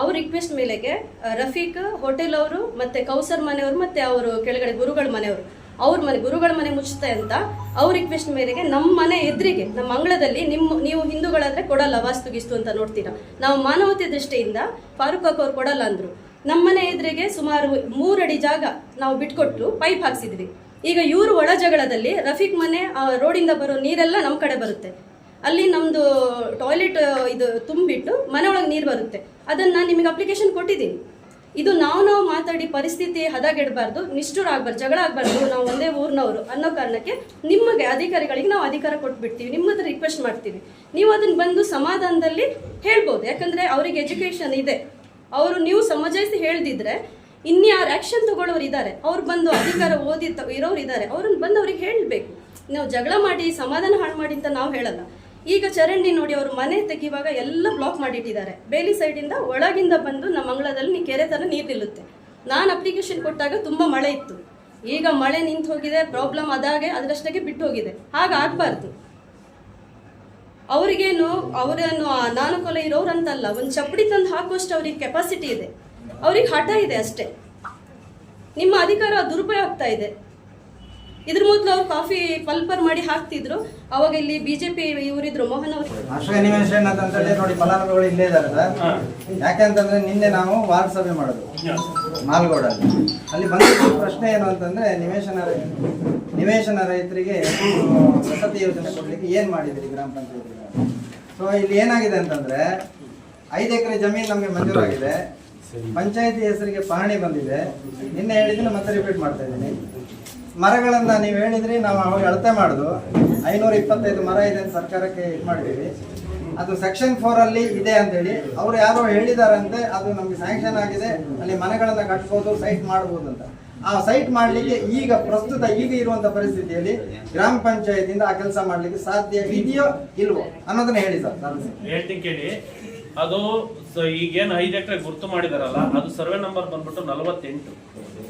ಅವ್ರ ರಿಕ್ವೆಸ್ಟ್ ಮೇಲೆಗೆ ರಫೀಕ್ ಹೋಟೆಲ್ ಅವರು ಮತ್ತೆ ಕೌಸರ್ ಮನೆಯವರು ಮತ್ತೆ ಅವರು ಕೆಳಗಡೆ ಗುರುಗಳ ಮನೆಯವರು. ಅವ್ರ ಮನೆ, ಗುರುಗಳ ಮನೆ ಮುಚ್ಚುತ್ತೆ ಅಂತ ಅವ್ರ ರಿಕ್ವೆಸ್ಟ್ ಮೇರೆಗೆ ನಮ್ಮ ಮನೆ ಎದುರಿಗೆ, ನಮ್ಮ ಅಂಗಳದಲ್ಲಿ ನಿಮ್ಮ, ನೀವು ಹಿಂದೂಗಳಾದ್ರೆ ಕೊಡಲ್ಲ ವಾಸ್ತು ಗಿಸ್ತು ಅಂತ ನೋಡ್ತೀರಾ? ನಾವು ಮಾನವತೆ ದೃಷ್ಟಿಯಿಂದ ಫಾರೂಕ್ ಅವ್ರು ಕೊಡಲ್ಲ ನಮ್ಮ ಮನೆ ಎದುರಿಗೆ ಸುಮಾರು ಮೂರಡಿ ಜಾಗ ನಾವು ಬಿಟ್ಕೊಟ್ಟು ಪೈಪ್ ಹಾಕ್ಸಿದ್ವಿ. ಈಗ ಇವರು ಒಳ ಜಗಳದಲ್ಲಿ ರಫೀಕ್ ಮನೆ, ಆ ರೋಡಿಂದ ಬರೋ ನೀರೆಲ್ಲ ನಮ್ಮ ಕಡೆ ಬರುತ್ತೆ. ಅಲ್ಲಿ ನಮ್ಮದು ಟಾಯ್ಲೆಟ್ ಇದು ತುಂಬಿಟ್ಟು ಮನೆ ನೀರು ಬರುತ್ತೆ. ಅದನ್ನು ನಾನು ನಿಮಗೆ ಅಪ್ಲಿಕೇಶನ್ ಕೊಟ್ಟಿದ್ದೀನಿ. ಇದು ನಾವು ನಾವು ಮಾತಾಡಿ ಪರಿಸ್ಥಿತಿ ಹದಗೆಡಬಾರ್ದು, ನಿಷ್ಠುರ ಆಗ್ಬಾರ್ದು, ಜಗಳ ಆಗ್ಬಾರ್ದು, ನಾವು ಒಂದೇ ಊರಿನವರು ಅನ್ನೋ ಕಾರಣಕ್ಕೆ ನಿಮಗೆ ಅಧಿಕಾರಿಗಳಿಗೆ ನಾವು ಅಧಿಕಾರ ಕೊಟ್ಬಿಡ್ತೀವಿ, ನಿಮ್ಮ ಹತ್ರ ರಿಕ್ವೆಸ್ಟ್ ಮಾಡ್ತೀವಿ. ನೀವು ಅದನ್ನ ಬಂದು ಸಮಾಧಾನದಲ್ಲಿ ಹೇಳ್ಬೋದು, ಯಾಕಂದ್ರೆ ಅವರಿಗೆ ಎಜುಕೇಶನ್ ಇದೆ. ಅವರು ನೀವು ಸಮಜಾಯಿಸಿ ಹೇಳ್ದಿದ್ರೆ ಇನ್ಯಾರು ಆಕ್ಷನ್ ತಗೊಳ್ಳೋರು ಇದ್ದಾರೆ, ಅವ್ರು ಬಂದು ಅಧಿಕಾರ ಓದಿ ಇರೋರು ಇದ್ದಾರೆ, ಅವ್ರನ್ನ ಬಂದು ಅವ್ರಿಗೆ ಹೇಳಬೇಕು. ನಾವು ಜಗಳ ಮಾಡಿ, ಸಮಾಧಾನ ಹಾಳು ಮಾಡಿ ಅಂತ ನಾವು ಹೇಳಲ್ಲ. ಈಗ ಚರಂಡಿ ನೋಡಿ ಅವರು ಮನೆ ತೆಗೆಯುವಾಗ ಎಲ್ಲ ಬ್ಲಾಕ್ ಮಾಡಿಟ್ಟಿದ್ದಾರೆ. ಬೇಲಿ ಸೈಡಿಂದ ಒಳಗಿಂದ ಬಂದು ನಮ್ಮ ಮಂಗಳದಲ್ಲಿ ಕೆರೆ ಥರ ನೀರು ನಿಲ್ಲುತ್ತೆ. ನಾನು ಅಪ್ಲಿಕೇಶನ್ ಕೊಟ್ಟಾಗ ತುಂಬ ಮಳೆ ಇತ್ತು. ಈಗ ಮಳೆ ನಿಂತು ಹೋಗಿದೆ ಪ್ರಾಬ್ಲಮ್ ಅದಾಗೆ, ಅದರಷ್ಟಕ್ಕೆ ಬಿಟ್ಟು ಹೋಗಿದೆ. ಹಾಗಾಗಬಾರ್ದು ಅವರಿಗೇನು ಅವರೇನು ಅನಾನುಕೂಲ ಕೊಲೆ ಇರೋರಂತಲ್ಲ, ಒಂದು ಚಪ್ಪಡಿ ತಂದು ಹಾಕುವಷ್ಟು ಅವ್ರಿಗೆ ಕೆಪಾಸಿಟಿ ಇದೆ. ಅವ್ರಿಗೆ ಹಠ ಇದೆ ಅಷ್ಟೇ. ನಿಮ್ಮ ಅಧಿಕಾರ ದುರುಪಯೋಗ ಆಗ್ತಾ ಇದೆ. ಇದ್ರ ಮೊದಲು ಅವ್ರು ಕಾಫಿ ಪಲ್ಪರ್ ಮಾಡಿ ಹಾಕ್ತಿದ್ರು. ಅವಾಗ ಇಲ್ಲಿ ಬಿಜೆಪಿ ಇವರಿದ್ರು ಮೋಹನ್ ಅವರು. ನೋಡಿ ಫಲಾನುಭವಿಗಳು ಇಲ್ಲೇ ಇದ್ದಾರೆ ಸರ್ ಯಾಕಂತಂದ್ರೆ ನಿನ್ನೆ ನಾವು ವಾರ್ಡ್ ಸಭೆ ಮಾಡೋದು. ಮಾಲ್ಗೋಡ ಅಲ್ಲಿ ಬಂದ ಪ್ರಶ್ನೆ ಏನು ಅಂತಂದ್ರೆ ನಿವೇಶನ ನಿವೇಶನ ರೈತರಿಗೆ ವಸತಿ ಯೋಜನೆ ಕೊಡ್ಲಿಕ್ಕೆ ಏನ್ ಮಾಡಿದ್ರಿ ಗ್ರಾಮ ಪಂಚಾಯತ್ ಸೊ ಇಲ್ಲಿ ಏನಾಗಿದೆ ಅಂತಂದ್ರೆ ಐದು ಎಕರೆ ಜಮೀನು ನಮಗೆ ಮಂಜೂರಾಗಿದೆ. ಪಂಚಾಯತಿ ಹೆಸರಿಗೆ ಪಹಣಿ ಬಂದಿದೆ. ನಿನ್ನೆ ಹೇಳಿದ್ರೆ ಮತ್ತೆ ರಿಪೀಟ್ ಮಾಡ್ತಾ ಇದ್ದೀನಿ. ಮರಗಳನ್ನ ನೀವು ಹೇಳಿದ್ರಿ, ನಾವು ಅವಾಗ ಅಳತೆ ಮಾಡುದು. ಐನೂರ ಇಪ್ಪತ್ತೈದು ಮರ ಇದೆ ಅಂತ ಸರ್ಕಾರಕ್ಕೆ ಇದು ಮಾಡಿದ್ದೀವಿ ಅದು ಸೆಕ್ಷನ್ ಫೋರ್ ಅಲ್ಲಿ ಇದೆ ಅಂತೇಳಿ, ಅವ್ರು ಯಾರೋ ಹೇಳಿದಾರಂತೆ, ಅದು ನಮ್ಗೆ ಸ್ಯಾಂಕ್ಷನ್ ಆಗಿದೆ, ಅಲ್ಲಿ ಮನೆಗಳನ್ನ ಕಟ್ಬೋದು ಸೈಟ್ ಮಾಡ್ಬೋದು ಅಂತ. ಆ ಸೈಟ್ ಮಾಡ್ಲಿಕ್ಕೆ ಈಗ ಪ್ರಸ್ತುತ ಈಗ ಇರುವಂತ ಪರಿಸ್ಥಿತಿಯಲ್ಲಿ ಗ್ರಾಮ ಪಂಚಾಯತಿಯಿಂದ ಆ ಕೆಲಸ ಮಾಡ್ಲಿಕ್ಕೆ ಸಾಧ್ಯ ಇದೆಯೋ ಇಲ್ವೋ ಅನ್ನೋದನ್ನ ಹೇಳಿ ಸರ್ ಹೇಳ್ತೀನಿ ಕೇಳಿ. ಅದು ಈಗೇನ್ ಐದು ಎಕರೆ ಗುರ್ತು ಮಾಡಿದಾರಲ್ಲ, ಅದು ಸರ್ವೆ ನಂಬರ್ ಬಂದ್ಬಿಟ್ಟು ನಲವತ್ತೆಂಟು.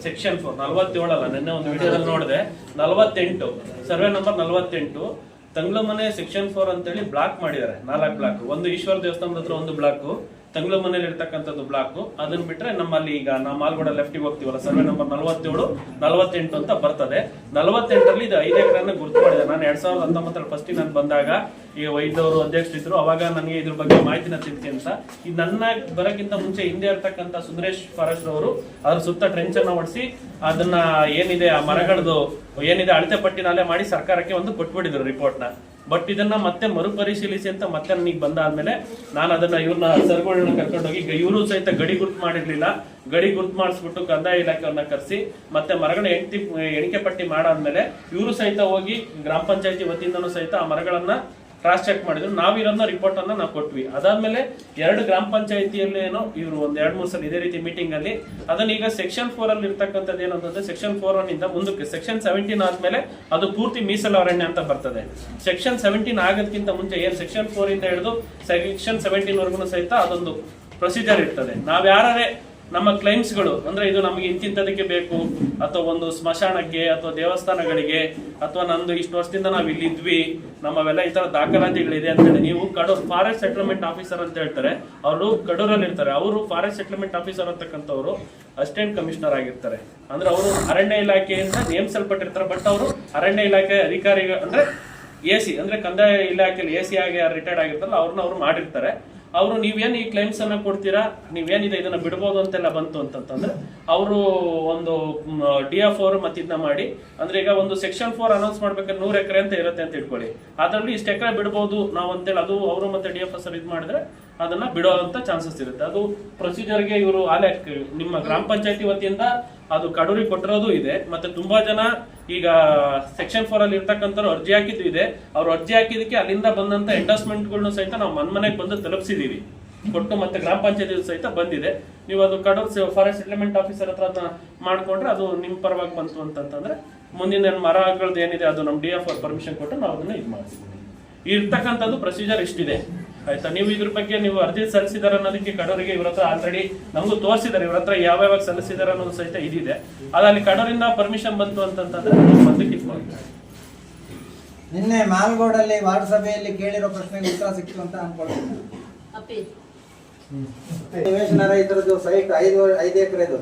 ಸೆಕ್ಷನ್ ಫೋರ್, ನಲವತ್ತೇಳಲ್ಲ, ನಿನ್ನೆ ಒಂದು ವಿಡಿಯೋದಲ್ಲಿ ನೋಡಿದೆ. ನಲವತ್ತೆಂಟು, ಸರ್ವೆ ನಂಬರ್ ನಲವತ್ತೆಂಟು. ತಂಗ್ಳು ಮನೆ ಸೆಕ್ಷನ್ ಫೋರ್ ಅಂತೇಳಿ ಬ್ಲಾಕ್ ಮಾಡಿದ್ದಾರೆ. ನಾಲ್ಕು ಬ್ಲಾಕ್ ಒಂದು ಈಶ್ವರ ದೇವಸ್ಥಾನದ ಹತ್ರ ಒಂದು ಬ್ಲಾಕ್ ತಂಗ್ಳು ಮನೇಲಿ ಇರ್ತಕ್ಕಂಥದ್ದು ಬ್ಲಾಕ್ ಅದನ್ನ ಬಿಟ್ರೆ ನಮ್ಮಲ್ಲಿ ಈಗ ನಾವು ಮಾಲ್ಗೋಡ ಲೆಫ್ಟಿಗೆ ಹೋಗ್ತೀವಲ್ಲ ಸರ್ವೆ ನಂಬರ್ ನಲವತ್ತೇಳು, ನಲವತ್ತೆಂಟು ಅಂತ ಬರ್ತದೆ. ನಲವತ್ತೆಂಟರಲ್ಲಿ ಇದು ಐದು ಎಕರೆನ ಗುರುತು ಮಾಡಿದೆ. ನಾನು ಎರಡ್ ಸಾವಿರದ ಹತ್ತೊಂಬತ್ತರಲ್ಲಿ ಫಸ್ಟ್ ನಾನು ಬಂದಾಗ ಈ ವೈದ್ಯವರು, ಅಧ್ಯಕ್ಷರಿದ್ರು. ಅವಾಗ ನನಗೆ ಇದ್ರ ಬಗ್ಗೆ ಮಾಹಿತಿನ ತಿಂತಿ ಅಂತ. ಈ ನನ್ನ ಬರೋಕ್ಕಿಂತ ಮುಂಚೆ ಹಿಂದೆ ಇರ್ತಕ್ಕಂಥ ಸುಂದರೇಶ್ ಫಾರೆಸ್ಟ್ ಅವರು, ಅದ್ರ ಸುತ್ತ ಟ್ರೆಂಚ್ ಅನ್ನ ಹೊಡಿಸಿ ಅದನ್ನ ಏನಿದೆ ಆ ಮರಗಳದು, ಏನಿದೆ ಅಳತೆ ಪಟ್ಟಿನಲ್ಲೇ ಮಾಡಿ ಸರ್ಕಾರಕ್ಕೆ ಒಂದು ಕೊಟ್ಬಿಟ್ಟಿದ್ರು ರಿಪೋರ್ಟ್ನ ಬಟ್ ಇದನ್ನ ಮತ್ತೆ ಮರುಪರಿಶೀಲಿಸಿ ಅಂತ ಮತ್ತೆ ನನಗೆ ಬಂದಾದ್ಮೇಲೆ ನಾನು ಅದನ್ನ ಇವ್ರನ್ನ ಸರ್ಗಳನ್ನ ಕರ್ಕೊಂಡೋಗಿ ಇವರು ಸಹಿತ ಗಡಿ ಗುರುತು ಮಾಡಿರ್ಲಿಲ್ಲ. ಗಡಿ ಗುರುತು ಮಾಡಿಸ್ಬಿಟ್ಟು ಕಂದಾಯ ಇಲಾಖೆಯವ್ರನ್ನ ಕರೆಸಿ ಮತ್ತೆ ಮರಗಳ ಎಣಿಕೆ ಎಣಿಕೆ ಪಟ್ಟಿ ಮಾಡಾದ್ಮೇಲೆ ಇವರು ಸಹಿತ ಹೋಗಿ ಗ್ರಾಮ ಪಂಚಾಯತಿ ವತಿಯಿಂದನೂ ಸಹಿತ ಆ ಮರಗಳನ್ನ ಕ್ರಾಸ್ ಚೆಕ್ ಮಾಡಿದ್ರು ನಾವಿರೋದನ್ನ ರಿಪೋರ್ಟ್ ಅನ್ನ ನಾವು ಕೊಟ್ವಿ. ಅದಾದ್ಮೇಲೆ ಎರಡು ಗ್ರಾಮ ಪಂಚಾಯತಿಯಲ್ಲಿ ಏನೋ ಇವರು ಒಂದ್ ಎರಡು, ಮೂರು ಸಲ ಇದೇ ರೀತಿ ಮೀಟಿಂಗ್ ಅಲ್ಲಿ, ಅದನ್ನ ಈಗ ಸೆಕ್ಷನ್ ಫೋರ್ ಅಲ್ಲಿ ಇರ್ತಕ್ಕಂಥದ್ದು ಅಂತಂದ್ರೆ ಸೆಕ್ಷನ್ ಫೋರ್ ಒನ್ ಇಂದ ಮುಂದಕ್ಕೆ ಸೆಕ್ಷನ್ ಸೆವೆಂಟೀನ್ ಆದ್ಮೇಲೆ ಅದು ಪೂರ್ತಿ ಮೀಸಲು ಅರಣ್ಯ ಅಂತ ಬರ್ತದೆ. ಸೆಕ್ಷನ್ ಸೆವೆಂಟೀನ್ ಆಗೋದಕ್ಕಿಂತ ಮುಂಚೆ ಏನ್ ಸೆಕ್ಷನ್ ಫೋರ್ ಇಂದ ಹಿಡಿದು ಸೆಕ್ಷನ್ ಸೆವೆಂಟೀನ್ ವರ್ಗು ಸಹಿತ ಅದೊಂದು ಪ್ರೊಸೀಜರ್ ಇರ್ತದೆ. ನಾವ್ ಯಾರೇ ನಮ್ಮ ಕ್ಲೈಮ್ಸ್ಗಳು ಅಂದ್ರೆ ಇದು ನಮಗೆ ಇಂತಿಂತದಕ್ಕೆ ಬೇಕು, ಅಥವಾ ಒಂದು ಸ್ಮಶಾನಕ್ಕೆ, ಅಥವಾ ದೇವಸ್ಥಾನಗಳಿಗೆ, ಅಥವಾ ನಂದು ಇಷ್ಟು ವರ್ಷದಿಂದ ನಾವು ಇಲ್ಲಿ ಇದ್ವಿ ನಮ್ಮವೆಲ್ಲ ಈ ಥರ ದಾಖಲಾತಿಗಳಿದೆ ಅಂತ ಹೇಳಿ ನೀವು ಕಡೂರು ಫಾರೆಸ್ಟ್ ಸೆಟಲ್ಮೆಂಟ್ ಆಫೀಸರ್ ಅಂತ ಹೇಳ್ತಾರೆ. ಅವರು ಕಡೂರಲ್ಲಿ ಇರ್ತಾರೆ. ಅವರು ಫಾರೆಸ್ಟ್ ಸೆಟಲ್ಮೆಂಟ್ ಆಫೀಸರ್ ಅಂತಕ್ಕಂಥವ್ರು ಅಸಿಸ್ಟೆಂಟ್ ಕಮಿಷನರ್ ಆಗಿರ್ತಾರೆ. ಅಂದ್ರೆ ಅವರು ಅರಣ್ಯ ಇಲಾಖೆಯಿಂದ ನೇಮಿಸಲ್ಪಟ್ಟಿರ್ತಾರೆ. ಬಟ್ ಅವರು ಅರಣ್ಯ ಇಲಾಖೆ ಅಧಿಕಾರಿಗಳು ಅಂದ್ರೆ ಎ ಸಿ, ಅಂದ್ರೆ ಕಂದಾಯ ಇಲಾಖೆಯಲ್ಲಿ ಎ ಸಿ ಆಗಿ ರಿಟೈರ್ಡ್ ಆಗಿರ್ತಾರಲ್ಲ, ಅವ್ರನ್ನ ಅವರು ಮಾಡಿರ್ತಾರೆ. ಅವರು ನೀವೇನು ಈ ಕ್ಲೈಮ್ಸ್ ಅನ್ನ ಕೊಡ್ತೀರಾ? ನೀವೇನಿದೆ ಇದನ್ನ ಬಿಡ್ಬೋದು ಅಂತೆಲ್ಲ ಬಂತು ಅಂತಂತಂದ್ರೆ, ಅವರು ಒಂದು ಡಿ ಎಫ್ ಓರ್ ಮತ್ತೆ ಇದನ್ನ ಮಾಡಿ, ಅಂದ್ರೆ ಈಗ ಒಂದು ಸೆಕ್ಷನ್ ಫೋರ್ ಅನೌನ್ಸ್ ಮಾಡ್ಬೇಕಾದ್ರೆ ನೂರು ಎಕರೆ ಅಂತ ಇರುತ್ತೆ ಅಂತ ಇಟ್ಕೊಳ್ಳಿ. ಅದರಲ್ಲಿ ಇಷ್ಟು ಎಕರೆ ಬಿಡ್ಬೋದು ನಾವು ಅಂತೇಳಿ, ಅದು ಅವರು ಮತ್ತೆ ಡಿ ಎಫ್ ಎಸ್ ಇದು ಮಾಡಿದ್ರೆ ಅದನ್ನ ಬಿಡೋ ಅಂತ ಚಾನ್ಸಸ್ ಇರುತ್ತೆ. ಅದು ಪ್ರೊಸೀಜರ್ಗೆ ಇವರು ಆಲೆ ನಿಮ್ಮ ಗ್ರಾಮ ಪಂಚಾಯತಿ ವತಿಯಿಂದ ಅದು ಕಡೂರಿ ಕೊಟ್ಟಿರೋದು ಇದೆ, ಮತ್ತೆ ತುಂಬಾ ಜನ ಈಗ ಸೆಕ್ಷನ್ ಫೋರ್ ಅಲ್ಲಿ ಇರ್ತಕ್ಕಂಥವ್ರು ಅರ್ಜಿ ಹಾಕಿದ್ದು ಇದೆ. ಅವ್ರು ಅರ್ಜಿ ಹಾಕಿದಕ್ಕೆ ಅಲ್ಲಿಂದ ಬಂದಂತ ಎಂಡೋಸ್ಮೆಂಟ್ಗಳನ್ನ ಸಹಿತ ನಾವು ಮನ್ ಮನೆಗೆ ಬಂದು ತಲುಪಿಸಿದೀವಿ. ಕೊಟ್ಟು ಮತ್ತೆ ಗ್ರಾಮ ಪಂಚಾಯತಿ ಸಹಿತ ಬಂದಿದೆ. ನೀವು ಅದು ಕಡೂರು ಫಾರೆಸ್ಟ್ ಸೆಟ್ಲ್ಮೆಂಟ್ ಆಫೀಸರ್ ಹತ್ರ ಅದನ್ನ ಮಾಡ್ಕೊಂಡ್ರೆ ಅದು ನಿಮ್ ಪರವಾಗಿ ಬಂತು ಅಂತಂತಂದ್ರೆ ಮುಂದಿನ ಮರಗಳದ್ದು ಏನಿದೆ ಅದು ನಮ್ಮ ಡಿ ಎಫ್ ಪರ್ಮಿಷನ್ ಕೊಟ್ಟು ನಾವು ಅದನ್ನ ಇದು ಮಾಡ್ತೀವಿ. ಇರ್ತಕ್ಕಂಥದ್ದು ಪ್ರೊಸೀಜರ್ ಇಷ್ಟಿದೆ. ಆಯ್ತಾ ನೀವು ಇದ್ರ ಬಗ್ಗೆ ನೀವು ಅರ್ಜಿ ಸಲ್ಲಿಸಿದಾರೆ ಅನ್ನೋದಕ್ಕೆ ಕಡೂರಿಗೆ ಇವ್ರ ಹತ್ರ ಆಲ್ರೆಡಿ ನಮಗೂ ತೋರಿಸಿದ್ದಾರೆ ಇವ್ರ ಹತ್ರ ಯಾವ್ಯಾವ ಸಲ್ಲಿಸಿದಾರೆ ಅನ್ನೋದು ಸಹಿತ ಇದಿದೆ. ಅದಲ್ಲಿ ಕಡೂರಿಂದ ಪರ್ಮಿಷನ್ ಬಂತು ಅಂತಂತಂದ್ರೆ ಮಾಡಿ ನಿನ್ನೆ ಮಾಲ್ಗೋಡಲ್ಲಿ ವಾರ್ಡ್ ಸಭೆಯಲ್ಲಿ ಕೇಳಿರೋ ಪ್ರಶ್ನೆಗೆ ಉತ್ತರ ಸಿಕ್ತು ಅಂತ ಅನ್ಕೊಳ್ತೀನಿ ರೈತರದ್ದು ಸೈಟ್ ಐದು ಐದು ಎಕರೆದು.